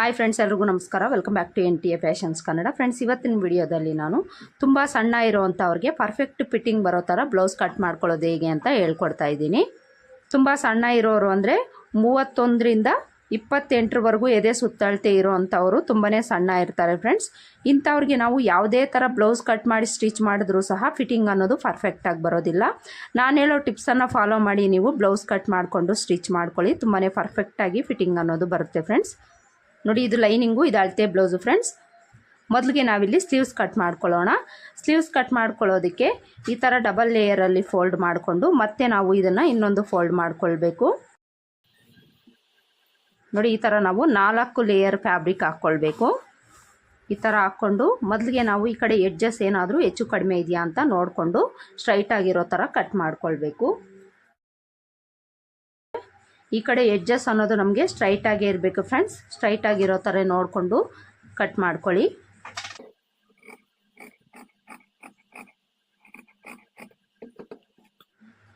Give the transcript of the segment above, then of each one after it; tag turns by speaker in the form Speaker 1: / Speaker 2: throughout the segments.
Speaker 1: Hi friends ಎಲ್ರಿಗೂ ನಮಸ್ಕಾರ. Welcome back to N T A fashions Kannada friends ಇವತ್ತಿನ ವಿಡಿಯೋದಲ್ಲಿ ನಾನು ತುಂಬ ಸಣ್ಣ ಇರೋವಂಥವ್ರಿಗೆ ಪರ್ಫೆಕ್ಟ್ ಫಿಟ್ಟಿಂಗ್ ಬರೋ ಥರ ಬ್ಲೌಸ್ ಕಟ್ ಮಾಡ್ಕೊಳ್ಳೋದು ಹೇಗೆ ಅಂತ ಹೇಳ್ಕೊಡ್ತಾ ಇದ್ದೀನಿ. ತುಂಬ ಸಣ್ಣ ಇರೋರು ಅಂದರೆ ಮೂವತ್ತೊಂದರಿಂದ ಇಪ್ಪತ್ತೆಂಟರವರೆಗೂ ಎದೆ ಸುತ್ತಳತೆ ಇರೋ ಅಂಥವರು ತುಂಬಾ ಸಣ್ಣ ಇರ್ತಾರೆ ಫ್ರೆಂಡ್ಸ್ ಇಂಥವ್ರಿಗೆ ನಾವು ಯಾವುದೇ ಥರ ಬ್ಲೌಸ್ ಕಟ್ ಮಾಡಿ ಸ್ಟಿಚ್ ಮಾಡಿದ್ರೂ ಸಹ ಫಿಟ್ಟಿಂಗ್ ಅನ್ನೋದು ಪರ್ಫೆಕ್ಟಾಗಿ ಬರೋದಿಲ್ಲ. ನಾನು ಹೇಳೋ ಟಿಪ್ಸನ್ನು ಫಾಲೋ ಮಾಡಿ ನೀವು ಬ್ಲೌಸ್ ಕಟ್ ಮಾಡಿಕೊಂಡು ಸ್ಟಿಚ್ ಮಾಡ್ಕೊಳ್ಳಿ. ತುಂಬಾ ಪರ್ಫೆಕ್ಟಾಗಿ ಫಿಟ್ಟಿಂಗ್ ಅನ್ನೋದು ಬರುತ್ತೆ ಫ್ರೆಂಡ್ಸ್ ನೋಡಿ, ಇದು ಲೈನಿಂಗು, ಇದು ಅಳತೆ ಬ್ಲೌಸು ಫ್ರೆಂಡ್ಸ್. ಮೊದಲಿಗೆ ನಾವಿಲ್ಲಿ ಸ್ಲೀವ್ಸ್ ಕಟ್ ಮಾಡ್ಕೊಳ್ಳೋಣ. ಸ್ಲೀವ್ಸ್ ಕಟ್ ಮಾಡ್ಕೊಳ್ಳೋದಕ್ಕೆ ಈ ಥರ ಡಬಲ್ ಲೇಯರಲ್ಲಿ ಫೋಲ್ಡ್ ಮಾಡಿಕೊಂಡು ಮತ್ತೆ ನಾವು ಇದನ್ನು ಇನ್ನೊಂದು ಫೋಲ್ಡ್ ಮಾಡ್ಕೊಳ್ಬೇಕು. ನೋಡಿ, ಈ ಥರ ನಾವು ನಾಲ್ಕು ಲೇಯರ್ ಫ್ಯಾಬ್ರಿಕ್ ಹಾಕ್ಕೊಳ್ಬೇಕು ಈ ಥರ ಹಾಕ್ಕೊಂಡು ಮೊದಲಿಗೆ ನಾವು ಈ ಕಡೆ ಎಡ್ಜಸ್ ಏನಾದರೂ ಹೆಚ್ಚು ಕಡಿಮೆ ಇದೆಯಾ ಅಂತ ನೋಡಿಕೊಂಡು ಸ್ಟ್ರೈಟ್ ಆಗಿರೋ ಥರ ಕಟ್ ಮಾಡ್ಕೊಳ್ಬೇಕು. ಈ ಕಡೆ ಎಡ್ಜಸ್ ಅನ್ನೋದು ನಮಗೆ ಸ್ಟ್ರೈಟಾಗೇ ಇರಬೇಕು ಫ್ರೆಂಡ್ಸ್ ಸ್ಟ್ರೈಟ್ ಆಗಿರೋ ಥರ ನೋಡಿಕೊಂಡು ಕಟ್ ಮಾಡ್ಕೊಳ್ಳಿ.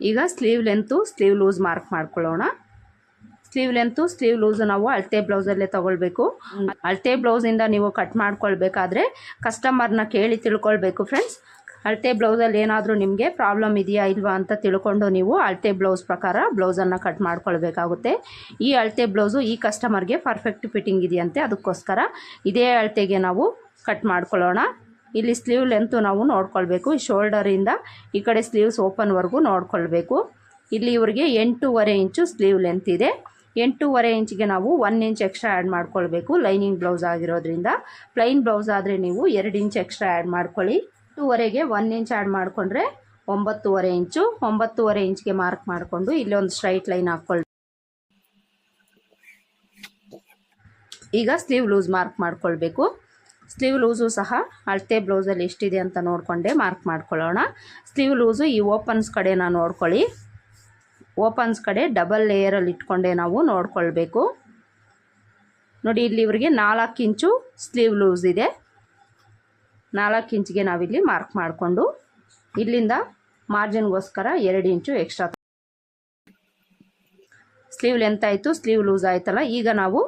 Speaker 1: ಈಗ sleeve length sleeve loose mark ಮಾಡ್ಕೊಳ್ಳೋಣ. ಸ್ಲೀವ್ ಲೆಂತು ಸ್ಲೀವ್ ಲೂಸು ನಾವು ಅಳತೆ ಬ್ಲೌಸಲ್ಲೇ ತೊಗೊಳ್ಬೇಕು. ಅಳತೆ ಬ್ಲೌಸಿಂದ ನೀವು ಕಟ್ ಮಾಡ್ಕೊಳ್ಬೇಕಾದ್ರೆ ಕಸ್ಟಮರ್ನ ಕೇಳಿ ತಿಳ್ಕೊಳ್ಬೇಕು ಫ್ರೆಂಡ್ಸ್ ಅಳತೆ ಬ್ಲೌಸಲ್ಲಿ ಏನಾದರೂ ನಿಮಗೆ ಪ್ರಾಬ್ಲಮ್ ಇದೆಯಾ ಇಲ್ವಾ ಅಂತ ತಿಳ್ಕೊಂಡು ನೀವು ಅಳತೆ ಬ್ಲೌಸ್ ಪ್ರಕಾರ ಬ್ಲೌಸನ್ನು ಕಟ್ ಮಾಡ್ಕೊಳ್ಬೇಕಾಗುತ್ತೆ. ಈ ಅಳತೆ ಬ್ಲೌಸು ಈ ಕಸ್ಟಮರ್ಗೆ ಪರ್ಫೆಕ್ಟ್ ಫಿಟ್ಟಿಂಗ್ ಇದೆಯಂತೆ. ಅದಕ್ಕೋಸ್ಕರ ಇದೇ ಅಳತೆಗೆ ನಾವು ಕಟ್ ಮಾಡ್ಕೊಳ್ಳೋಣ. ಇಲ್ಲಿ ಸ್ಲೀವ್ ಲೆಂತು ನಾವು ನೋಡ್ಕೊಳ್ಬೇಕು. ಶೋಲ್ಡರಿಂದ ಈ ಕಡೆ ಸ್ಲೀವ್ಸ್ ಓಪನ್ವರೆಗೂ ನೋಡ್ಕೊಳ್ಬೇಕು. ಇಲ್ಲಿ ಇವರಿಗೆ ಎಂಟೂವರೆ ಇಂಚು ಸ್ಲೀವ್ ಲೆಂತ್ ಇದೆ. ಎಂಟೂವರೆ ಇಂಚಿಗೆ ನಾವು ಒನ್ ಇಂಚ್ ಎಕ್ಸ್ಟ್ರಾ ಆ್ಯಡ್ ಮಾಡ್ಕೊಳ್ಬೇಕು. ಲೈನಿಂಗ್ ಬ್ಲೌಸ್ ಆಗಿರೋದ್ರಿಂದ. ಪ್ಲೈನ್ ಬ್ಲೌಸ್ ಆದರೆ ನೀವು ಎರಡು ಇಂಚ್ ಎಕ್ಸ್ಟ್ರಾ ಆ್ಯಡ್ ಮಾಡ್ಕೊಳ್ಳಿ. ಎಂಟೂವರೆಗೆ ಒನ್ ಇಂಚ್ ಆ್ಯಡ್ ಮಾಡಿಕೊಂಡ್ರೆ ಒಂಬತ್ತುವರೆ ಇಂಚು ಒಂಬತ್ತೂವರೆ ಇಂಚ್ಗೆ ಮಾರ್ಕ್ ಮಾಡಿಕೊಂಡು ಇಲ್ಲಿ ಒಂದು ಸ್ಟ್ರೈಟ್ ಲೈನ್ ಹಾಕ್ಕೊಳ್ಳಿ ಈಗ ಸ್ಲೀವ್ ಲೂಸ್ ಮಾರ್ಕ್ ಮಾಡಿಕೊಳ್ಬೇಕು. ಸ್ಲೀವ್ ಲೂಸು ಸಹ ಅಳತೆ ಬ್ಲೌಸಲ್ಲಿ ಎಷ್ಟಿದೆ ಅಂತ ನೋಡಿಕೊಂಡೆ ಮಾರ್ಕ್ ಮಾಡ್ಕೊಳ್ಳೋಣ. ಸ್ಲೀವ್ ಲೂಸು ಈ ಓಪನ್ಸ್ ಕಡೆನ ನೋಡ್ಕೊಳ್ಳಿ. ಓಪನ್ಸ್ ಕಡೆ ಡಬಲ್ ಲೇಯರಲ್ಲಿ ಇಟ್ಕೊಂಡೆ ನಾವು ನೋಡ್ಕೊಳ್ಬೇಕು. ನೋಡಿ, ಇಲ್ಲಿ ಇವರಿಗೆ ನಾಲ್ಕು ಇಂಚು ಸ್ಲೀವ್ ಲೂಸ್ ಇದೆ. ನಾಲ್ಕು ಇಂಚಿಗೆ ನಾವಿಲ್ಲಿ ಮಾರ್ಕ್ ಮಾಡಿಕೊಂಡು ಇಲ್ಲಿಂದ ಮಾರ್ಜಿನ್ಗೋಸ್ಕರ ಎರಡು ಇಂಚು ಎಕ್ಸ್ಟ್ರಾ ಸ್ಲೀವ್ ಲೆಂತ್ ಆಯಿತು, ಸ್ಲೀವ್ ಲೂಸ್ ಆಯ್ತಲ್ಲ, ಈಗ ನಾವು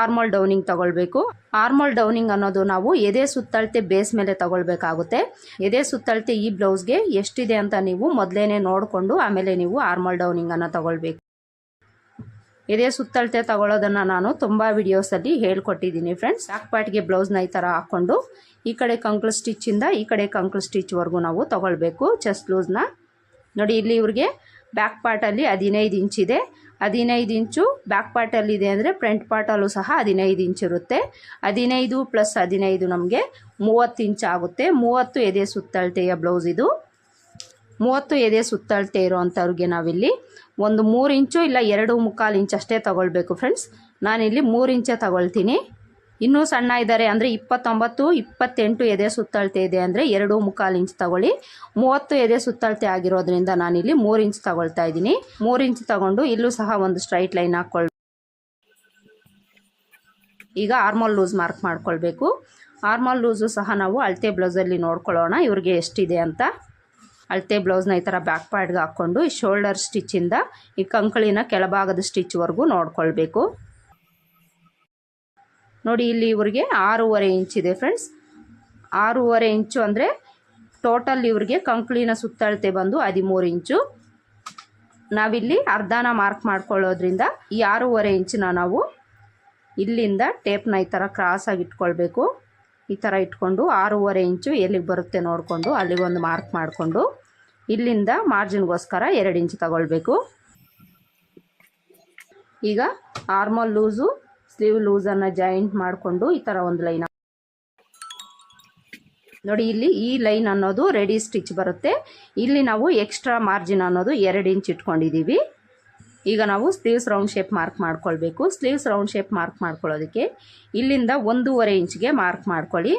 Speaker 1: ಆರ್ಮಲ್ ಡೌನಿಂಗ್ ತಗೊಳ್ಬೇಕು. ಆರ್ಮಲ್ ಡೌನಿಂಗ್ ಅನ್ನೋದು ನಾವು ಎದೆ ಸುತ್ತಳತೆ ಬೇಸ್ ಮೇಲೆ ತಗೊಳ್ಬೇಕಾಗುತ್ತೆ. ಎದೆ ಸುತ್ತಳತೆ ಈ ಬ್ಲೌಸ್ಗೆ ಎಷ್ಟಿದೆ ಅಂತ ನೀವು ಮೊದಲೇನೆ ನೋಡಿಕೊಂಡು ಆಮೇಲೆ ನೀವು ಆರ್ಮಲ್ ಡೌನಿಂಗನ್ನು ತಗೊಳ್ಬೇಕು. ಎದೆ ಸುತ್ತಳತೆ ತಗೊಳ್ಳೋದನ್ನು ನಾನು ತುಂಬ ವಿಡಿಯೋಸಲ್ಲಿ ಹೇಳ್ಕೊಟ್ಟಿದ್ದೀನಿ ಫ್ರೆಂಡ್ಸ್ ಬ್ಯಾಕ್ ಪಾರ್ಟ್ಗೆ ಬ್ಲೌಸ್ನ ಈ ಥರ ಹಾಕ್ಕೊಂಡು, ಈ ಕಡೆ ಕಂಕ್ಳು ಸ್ಟಿಚ್ಚಿಂದ ಈ ಕಡೆ ಕಂಕ್ಳು ಸ್ಟಿಚ್ವರೆಗೂ ನಾವು ತೊಗೊಳ್ಬೇಕು ಚೆಸ್ಟ್ ಬ್ಲೌಸ್ನ ನೋಡಿ, ಇಲ್ಲಿ ಇವ್ರಿಗೆ ಬ್ಯಾಕ್ ಪಾರ್ಟಲ್ಲಿ ಹದಿನೈದು ಇಂಚಿದೆ ಹದಿನೈದು ಇಂಚು ಬ್ಯಾಕ್ ಪಾರ್ಟಲ್ಲಿದೆ ಅಂದರೆ ಫ್ರಂಟ್ ಪಾರ್ಟಲ್ಲೂ ಸಹ ಹದಿನೈದು ಇಂಚ್ ಇರುತ್ತೆ. ಹದಿನೈದು ಪ್ಲಸ್ ಹದಿನೈದು ನಮಗೆ ಮೂವತ್ತು ಇಂಚ್ ಆಗುತ್ತೆ. ಮೂವತ್ತು ಎದೆ ಸುತ್ತಳತೆಯ ಬ್ಲೌಸ್ ಇದು. ಮೂವತ್ತು ಎದೆ ಸುತ್ತಳತೆ ಇರೋವಂಥವ್ರಿಗೆ ನಾವಿಲ್ಲಿ ಒಂದು ಮೂರು ಇಂಚು ಇಲ್ಲ ಎರಡು ಮುಕ್ಕಾಲು ಇಂಚು ಅಷ್ಟೇ ತಗೊಳ್ಬೇಕು ಫ್ರೆಂಡ್ಸ್ ನಾನಿಲ್ಲಿ ಮೂರು ಇಂಚೆ ತಗೊಳ್ತೀನಿ. ಇನ್ನೂ ಸಣ್ಣ ಇದ್ದಾರೆ ಅಂದರೆ ಇಪ್ಪತ್ತೊಂಬತ್ತು, ಇಪ್ಪತ್ತೆಂಟು ಎದೆ ಸುತ್ತಳತೆ ಇದೆ ಅಂದರೆ ಎರಡು ಮುಕ್ಕಾಲು ಇಂಚ್ ತಗೊಳ್ಳಿ. ಮೂವತ್ತು ಎದೆ ಸುತ್ತಳತೆ ಆಗಿರೋದ್ರಿಂದ ನಾನಿಲ್ಲಿ ಮೂರು ಇಂಚ್ ತಗೊಳ್ತಾ ಇದ್ದೀನಿ. ಮೂರು ಇಂಚ್ ತಗೊಂಡು ಇಲ್ಲೂ ಸಹ ಒಂದು ಸ್ಟ್ರೈಟ್ ಲೈನ್ ಹಾಕ್ಕೊಳ್ ಈಗ ಆರ್ಮಲ್ ಲೂಸ್ ಮಾರ್ಕ್ ಮಾಡ್ಕೊಳ್ಬೇಕು. ಆರ್ಮಲ್ ಲೂಸು ಸಹ ನಾವು ಅಳತೆ ಬ್ಲೌಸಲ್ಲಿ ನೋಡ್ಕೊಳ್ಳೋಣ ಇವ್ರಿಗೆ ಎಷ್ಟಿದೆ ಅಂತ. ಅಳತೆ ಬ್ಲೌಸ್ನ ಈ ಥರ ಬ್ಯಾಕ್ ಪಾರ್ಟ್ಗೆ ಹಾಕ್ಕೊಂಡು ಈ ಶೋಲ್ಡರ್ ಸ್ಟಿಚ್ಚಿಂದ ಈ ಕಂಕಳಿನ ಕೆಳಭಾಗದ ಸ್ಟಿಚ್ವರೆಗೂ ನೋಡ್ಕೊಳ್ಬೇಕು. ನೋಡಿ ಇಲ್ಲಿ ಇವ್ರಿಗೆ ಆರೂವರೆ ಇಂಚಿದೆ ಫ್ರೆಂಡ್ಸ್ ಆರೂವರೆ ಇಂಚು ಅಂದರೆ ಟೋಟಲ್ ಇವ್ರಿಗೆ ಕಂಕಳಿನ ಸುತ್ತಳತೆ ಬಂದು ಹದಿಮೂರು ಇಂಚು ನಾವಿಲ್ಲಿ ಅರ್ಧನ ಮಾರ್ಕ್ ಮಾಡ್ಕೊಳ್ಳೋದ್ರಿಂದ ಈ ಆರೂವರೆ ಇಂಚನ್ನ ನಾವು ಇಲ್ಲಿಂದ ಟೇಪ್ನ ಈ ಥರ ಕ್ರಾಸಾಗಿ ಇಟ್ಕೊಳ್ಬೇಕು. ಈ ಥರ ಇಟ್ಕೊಂಡು ಆರೂವರೆ ಇಂಚು ಎಲ್ಲಿಗೆ ಬರುತ್ತೆ ನೋಡಿಕೊಂಡು ಅಲ್ಲಿಗೊಂದು ಮಾರ್ಕ್ ಮಾಡಿಕೊಂಡು ಇಲ್ಲಿಂದ ಮಾರ್ಜಿನ್ಗೋಸ್ಕರ ಎರಡು ಇಂಚು ತಗೊಳ್ಬೇಕು. ಈಗ ಆರ್ಮಲ್ ಲೂಸು, ಸ್ಲೀವ್ ಲೂಸನ್ನು ಜಾಯಿಂಟ್ ಮಾಡಿಕೊಂಡು ಈ ಥರ ಒಂದು ಲೈನ್ ನೋಡಿ ಇಲ್ಲಿ ಈ ಲೈನ್ ಅನ್ನೋದು ರೆಡಿ ಸ್ಟಿಚ್ ಬರುತ್ತೆ. ಇಲ್ಲಿ ನಾವು ಎಕ್ಸ್ಟ್ರಾ ಮಾರ್ಜಿನ್ ಅನ್ನೋದು ಎರಡು ಇಂಚ್ ಇಟ್ಕೊಂಡಿದ್ದೀವಿ ಈಗ ನಾವು ಸ್ಲೀವ್ಸ್ ರೌಂಡ್ ಶೇಪ್ ಮಾರ್ಕ್ ಮಾಡ್ಕೊಳ್ಬೇಕು. ಸ್ಲೀವ್ಸ್ ರೌಂಡ್ ಶೇಪ್ ಮಾರ್ಕ್ ಮಾಡ್ಕೊಳ್ಳೋದಕ್ಕೆ ಇಲ್ಲಿಂದ ಒಂದೂವರೆ ಇಂಚ್ಗೆ ಮಾರ್ಕ್ ಮಾಡ್ಕೊಳ್ಳಿ.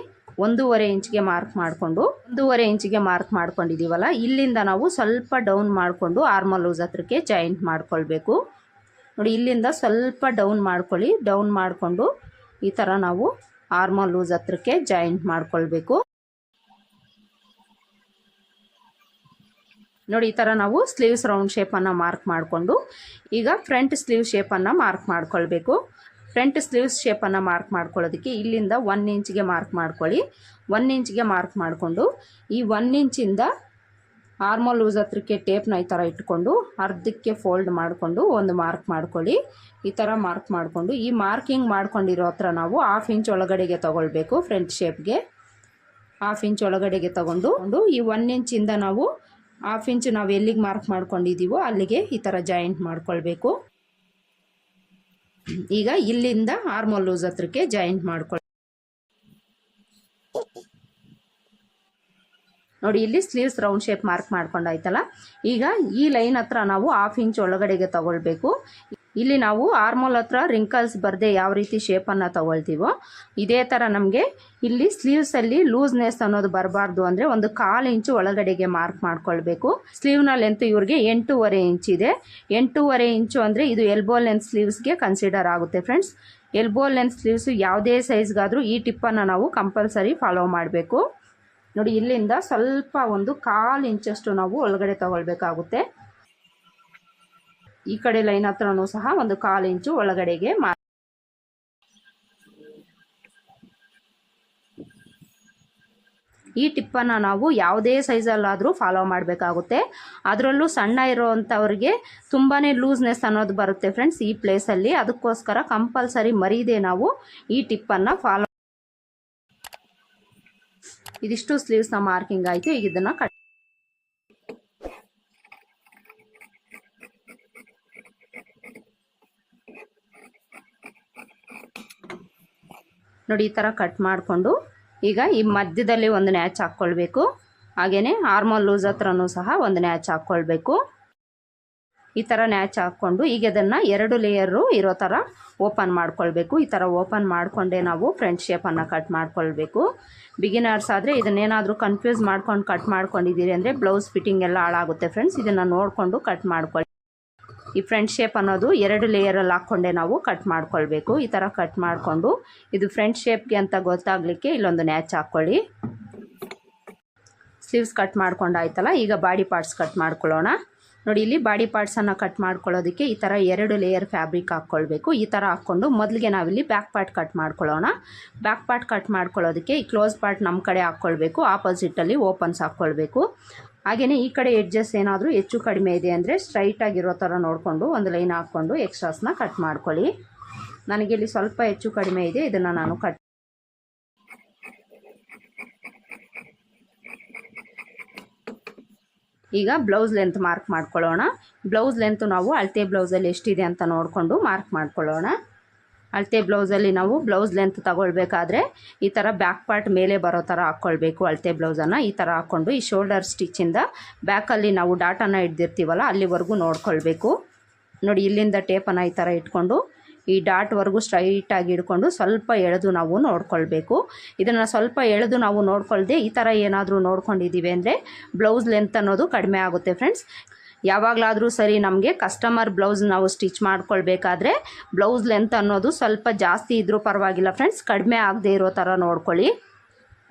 Speaker 1: ಒಂದೂವರೆ ಇಂಚ್ಗೆ ಮಾರ್ಕ್ ಮಾಡಿಕೊಂಡು, ಒಂದೂವರೆ ಇಂಚಿಗೆ ಮಾರ್ಕ್ ಮಾಡ್ಕೊಂಡಿದ್ದೀವಲ್ಲ ಇಲ್ಲಿಂದ ನಾವು ಸ್ವಲ್ಪ ಡೌನ್ ಮಾಡಿಕೊಂಡು ಆರ್ಮಲ್ ಲೂಸ್ ಹತ್ರಕ್ಕೆ ಜಾಯಿಂಟ್ ಮಾಡ್ಕೊಳ್ಬೇಕು. ನೋಡಿ, ಇಲ್ಲಿಂದ ಸ್ವಲ್ಪ ಡೌನ್ ಮಾಡ್ಕೊಳ್ಳಿ. ಡೌನ್ ಮಾಡಿಕೊಂಡು ಈ ಥರ ನಾವು ಆರ್ಮಲ್ ಲೂಸ್ ಹತ್ರಕ್ಕೆ ಜಾಯಿಂಟ್ ಮಾಡ್ಕೊಳ್ಬೇಕು. ನೋಡಿ, ಈ ಥರ ನಾವು ಸ್ಲೀವ್ಸ್ ರೌಂಡ್ ಶೇಪನ್ನು ಮಾರ್ಕ್ ಮಾಡಿಕೊಂಡು, ಈಗ ಫ್ರಂಟ್ ಸ್ಲೀವ್ ಶೇಪನ್ನು ಮಾರ್ಕ್ ಮಾಡ್ಕೊಳ್ಬೇಕು. ಫ್ರಂಟ್ ಸ್ಲೀವ್ಸ್ ಶೇಪನ್ನು ಮಾರ್ಕ್ ಮಾಡ್ಕೊಳ್ಳೋದಕ್ಕೆ ಇಲ್ಲಿಂದ ಒನ್ ಇಂಚ್ಗೆ ಮಾರ್ಕ್ ಮಾಡ್ಕೊಳ್ಳಿ. ಒನ್ ಇಂಚ್ಗೆ ಮಾರ್ಕ್ ಮಾಡಿಕೊಂಡು, ಈ ಒನ್ ಇಂಚಿಂದ ಆರ್ಮಲ್ ಲೂಸ್ ಹತ್ರಕ್ಕೆ ಟೇಪ್ನ ಈ ಥರ ಇಟ್ಕೊಂಡು, ಅರ್ಧಕ್ಕೆ ಫೋಲ್ಡ್ ಮಾಡಿಕೊಂಡು ಒಂದು ಮಾರ್ಕ್ ಮಾಡ್ಕೊಳ್ಳಿ. ಈ ಥರ ಮಾರ್ಕ್ ಮಾಡಿಕೊಂಡು, ಈ ಮಾರ್ಕಿಂಗ್ ಮಾಡ್ಕೊಂಡಿರೋ ಹತ್ರ ನಾವು ಹಾಫ್ ಇಂಚ್ ಒಳಗಡೆಗೆ ತೊಗೊಳ್ಬೇಕು ಫ್ರಂಟ್ ಶೇಪ್ಗೆ ಹಾಫ್ ಇಂಚ್ ಒಳಗಡೆಗೆ ತಗೊಂಡು ಈ ಒನ್ ಇಂಚಿಂದ ನಾವು ಹಾಫ್ ಇಂಚ್ ನಾವು ಎಲ್ಲಿಗೆ ಮಾರ್ಕ್ ಮಾಡ್ಕೊಂಡಿದ್ದೀವೋ ಅಲ್ಲಿಗೆ ಈ ಥರ ಜಾಯಿಂಟ್ ಮಾಡ್ಕೊಳ್ಬೇಕು. ಈಗ ಇಲ್ಲಿಂದ ಆರ್ಮಲ್ ಲೂಸ್ ಹತ್ರಕ್ಕೆ ಜಾಯಿಂಟ್ ಮಾಡ್ಕೊಳ್ ನೋಡಿ ಇಲ್ಲಿ ಸ್ಲೀವ್ಸ್ ರೌಂಡ್ ಶೇಪ್ ಮಾರ್ಕ್ ಮಾಡ್ಕೊಂಡಾಯ್ತಲ್ಲ ಈಗ ಈ ಲೈನ್ ಹತ್ರ ನಾವು ಹಾಫ್ ಇಂಚ್ ಒಳಗಡೆಗೆ ತಗೊಳ್ಬೇಕು. ಇಲ್ಲಿ ನಾವು ಆರ್ಮೋಲ್ ಹತ್ರ ರಿಂಕಲ್ಸ್ ಬರದೆ ಯಾವ ರೀತಿ ಶೇಪನ್ನು ತಗೊಳ್ತೀವೋ, ಇದೇ ಥರ ನಮಗೆ ಇಲ್ಲಿ ಸ್ಲೀವ್ಸಲ್ಲಿ ಲೂಸ್ನೆಸ್ ಅನ್ನೋದು ಬರಬಾರ್ದು ಅಂದರೆ ಒಂದು ಕಾಲು ಇಂಚು ಒಳಗಡೆಗೆ ಮಾರ್ಕ್ ಮಾಡ್ಕೊಳ್ಬೇಕು. ಸ್ಲೀವ್ನ ಲೆಂತ್ ಇವ್ರಿಗೆ ಎಂಟೂವರೆ ಇಂಚ್ ಇದೆ. ಎಂಟೂವರೆ ಇಂಚು ಅಂದರೆ ಇದು ಎಲ್ಬೋ ಲೆಂತ್ ಸ್ಲೀವ್ಸ್ಗೆ ಕನ್ಸಿಡರ್ ಆಗುತ್ತೆ ಫ್ರೆಂಡ್ಸ್ ಎಲ್ಬೋ ಲೆಂತ್ ಸ್ಲೀವ್ಸು ಯಾವುದೇ ಸೈಜ್ಗಾದರೂ ಈ ಟಿಪ್ಪನ್ನು ನಾವು ಕಂಪಲ್ಸರಿ ಫಾಲೋ ಮಾಡಬೇಕು. ನೋಡಿ, ಇಲ್ಲಿಂದ ಸ್ವಲ್ಪ ಒಂದು ಕಾಲು ಇಂಚಷ್ಟು ನಾವು ಒಳಗಡೆ ತಗೊಳ್ಬೇಕಾಗುತ್ತೆ. ಈ ಕಡೆ ಲೈನ್ ಹತ್ರನೂ ಸಹ ಒಂದು ಕಾಲು ಇಂಚು ಒಳಗಡೆಗೆ ಮಾ ಈ ಟಿಪ್ಪನ್ನು ನಾವು ಯಾವುದೇ ಸೈಜಲ್ಲಾದರೂ ಫಾಲೋ ಮಾಡಬೇಕಾಗುತ್ತೆ. ಅದರಲ್ಲೂ ಸಣ್ಣ ಇರೋವಂಥವ್ರಿಗೆ ತುಂಬಾ ಲೂಸ್ನೆಸ್ ಅನ್ನೋದು ಬರುತ್ತೆ ಫ್ರೆಂಡ್ಸ್ ಈ ಪ್ಲೇಸಲ್ಲಿ ಅದಕ್ಕೋಸ್ಕರ ಕಂಪಲ್ಸರಿ ಮರೀದೆ ನಾವು ಈ ಟಿಪ್ಪನ್ನು ಫಾಲೋ ಇದಿಷ್ಟು ಸ್ಲೀವ್ಸ್ನ ಮಾರ್ಕಿಂಗ್ ಆಯಿತು. ಈಗ ಇದನ್ನು ನೋಡಿ, ಈ ಥರ ಕಟ್ ಮಾಡಿಕೊಂಡು ಈಗ ಈ ಮಧ್ಯದಲ್ಲಿ ಒಂದು ನ್ಯಾಚ್ ಹಾಕ್ಕೊಳ್ಬೇಕು. ಹಾಗೆಯೇ ಆರ್ಮಲ್ ಲೂಸ್ ಹತ್ರನೂ ಸಹ ಒಂದು ನ್ಯಾಚ್ ಹಾಕ್ಕೊಳ್ಬೇಕು. ಈ ಥರ ನ್ಯಾಚ್ ಹಾಕ್ಕೊಂಡು ಈಗ ಅದನ್ನು ಎರಡು ಲೇಯರು ಇರೋ ಥರ ಓಪನ್ ಮಾಡ್ಕೊಳ್ಬೇಕು. ಈ ಥರ ಓಪನ್ ಮಾಡಿಕೊಂಡೇ ನಾವು ಫ್ರಂಟ್ ಶೇಪನ್ನು ಕಟ್ ಮಾಡ್ಕೊಳ್ಬೇಕು. ಬಿಗಿನರ್ಸ್ ಆದರೆ ಇದನ್ನೇನಾದರೂ ಕನ್ಫ್ಯೂಸ್ ಮಾಡ್ಕೊಂಡು ಕಟ್ ಮಾಡ್ಕೊಂಡಿದ್ದೀರಿ ಅಂದರೆ ಬ್ಲೌಸ್ ಫಿಟ್ಟಿಂಗ್ ಎಲ್ಲ ಹಾಳಾಗುತ್ತೆ ಫ್ರೆಂಡ್ಸ್ ಇದನ್ನು ನೋಡಿಕೊಂಡು ಕಟ್ ಮಾಡ್ಕೊಳ್ಳಿ ಈ ಫ್ರಂಟ್ ಶೇಪ್ ಅನ್ನೋದು ಎರಡು ಲೇಯರಲ್ಲಿ ಹಾಕ್ಕೊಂಡೆ ನಾವು ಕಟ್ ಮಾಡ್ಕೊಳ್ಬೇಕು. ಈ ಥರ ಕಟ್ ಮಾಡಿಕೊಂಡು ಇದು ಫ್ರಂಟ್ ಶೇಪ್ಗೆ ಅಂತ ಗೊತ್ತಾಗಲಿಕ್ಕೆ ಇಲ್ಲೊಂದು ನ್ಯಾಚ್ ಹಾಕ್ಕೊಳ್ಳಿ ಸ್ಲೀವ್ಸ್ ಕಟ್ ಮಾಡ್ಕೊಂಡಾಯ್ತಲ್ಲ ಈಗ ಬಾಡಿ ಪಾರ್ಟ್ಸ್ ಕಟ್ ಮಾಡ್ಕೊಳ್ಳೋಣ. ನೋಡಿ, ಇಲ್ಲಿ ಬಾಡಿ ಪಾರ್ಟ್ಸನ್ನು ಕಟ್ ಮಾಡ್ಕೊಳ್ಳೋದಕ್ಕೆ ಈ ಥರ ಎರಡು ಲೇಯರ್ ಫ್ಯಾಬ್ರಿಕ್ ಹಾಕ್ಕೊಳ್ಬೇಕು. ಈ ಥರ ಹಾಕ್ಕೊಂಡು ಮೊದಲಿಗೆ ನಾವಿಲ್ಲಿ ಬ್ಯಾಕ್ ಪಾರ್ಟ್ ಕಟ್ ಮಾಡ್ಕೊಳ್ಳೋಣ. ಬ್ಯಾಕ್ ಪಾರ್ಟ್ ಕಟ್ ಮಾಡ್ಕೊಳ್ಳೋದಕ್ಕೆ ಈ ಕ್ಲೋಸ್ ಪಾರ್ಟ್ ನಮ್ಮ ಕಡೆ ಹಾಕ್ಕೊಳ್ಬೇಕು ಆಪೋಸಿಟಲ್ಲಿ ಓಪನ್ಸ್ ಹಾಕ್ಕೊಳ್ಬೇಕು. ಹಾಗೆಯೇ ಈ ಕಡೆ ಎಡ್ಜಸ್ ಏನಾದರೂ ಹೆಚ್ಚು ಕಡಿಮೆ ಇದೆ ಅಂದರೆ ಸ್ಟ್ರೈಟಾಗಿರೋ ಥರ ನೋಡಿಕೊಂಡು ಒಂದು ಲೈನ್ ಹಾಕ್ಕೊಂಡು ಎಕ್ಸ್ಟ್ರಾಸ್ನ ಕಟ್ ಮಾಡ್ಕೊಳ್ಳಿ. ನನಗೆ ಇಲ್ಲಿ ಸ್ವಲ್ಪ ಹೆಚ್ಚು ಕಡಿಮೆ ಇದೆ, ಇದನ್ನು ನಾನು ಕಟ್ ಈಗ ಬ್ಲೌಸ್ ಲೆಂತ್ ಮಾರ್ಕ್ ಮಾಡ್ಕೊಳ್ಳೋಣ. ಬ್ಲೌಸ್ ಲೆಂತ್ ನಾವು ಅಳತೆ ಬ್ಲೌಸಲ್ಲಿ ಎಷ್ಟಿದೆ ಅಂತ ನೋಡಿಕೊಂಡು ಮಾರ್ಕ್ ಮಾಡ್ಕೊಳ್ಳೋಣ. ಅಳತೆ ಬ್ಲೌಸಲ್ಲಿ ನಾವು ಬ್ಲೌಸ್ ಲೆಂತ್ ತಗೊಳ್ಬೇಕಾದ್ರೆ ಈ ಥರ ಬ್ಯಾಕ್ ಪಾರ್ಟ್ ಮೇಲೆ ಬರೋ ಥರ ಹಾಕ್ಕೊಳ್ಬೇಕು ಅಳತೆ ಬ್ಲೌಸನ್ನು ಈ ಥರ ಹಾಕ್ಕೊಂಡು ಈ ಶೋಲ್ಡರ್ ಸ್ಟಿಚ್ಚಿಂದ ಬ್ಯಾಕಲ್ಲಿ ನಾವು ಡಾಟನ್ನು ಹಿಡ್ದಿರ್ತೀವಲ್ಲ ಅಲ್ಲಿವರೆಗೂ ನೋಡ್ಕೊಳ್ಬೇಕು. ನೋಡಿ, ಇಲ್ಲಿಂದ ಟೇಪನ್ನು ಈ ಥರ ಇಟ್ಕೊಂಡು ಈ ಡಾಟ್ವರೆಗೂ ಸ್ಟ್ರೈಟಾಗಿ ಹಿಡ್ಕೊಂಡು ಸ್ವಲ್ಪ ಎಳೆದು ನಾವು ನೋಡ್ಕೊಳ್ಬೇಕು. ಇದನ್ನು ಸ್ವಲ್ಪ ಎಳೆದು ನಾವು ನೋಡ್ಕೊಳ್ದೆ ಈ ಥರ ಏನಾದರೂ ನೋಡ್ಕೊಂಡಿದ್ದೀವಿ ಅಂದರೆ ಬ್ಲೌಸ್ ಲೆಂತ್ ಅನ್ನೋದು ಕಡಿಮೆ ಆಗುತ್ತೆ ಫ್ರೆಂಡ್ಸ್ ಯಾವಾಗಲಾದರೂ ಸರಿ ನಮಗೆ ಕಸ್ಟಮರ್ ಬ್ಲೌಸ್ ನಾವು ಸ್ಟಿಚ್ ಮಾಡ್ಕೊಳ್ಬೇಕಾದ್ರೆ ಬ್ಲೌಸ್ ಲೆಂತ್ ಅನ್ನೋದು ಸ್ವಲ್ಪ ಜಾಸ್ತಿ ಇದ್ದರೂ ಪರವಾಗಿಲ್ಲ ಫ್ರೆಂಡ್ಸ್ ಕಡಿಮೆ ಆಗದೆ ಇರೋ ಥರ ನೋಡ್ಕೊಳ್ಳಿ.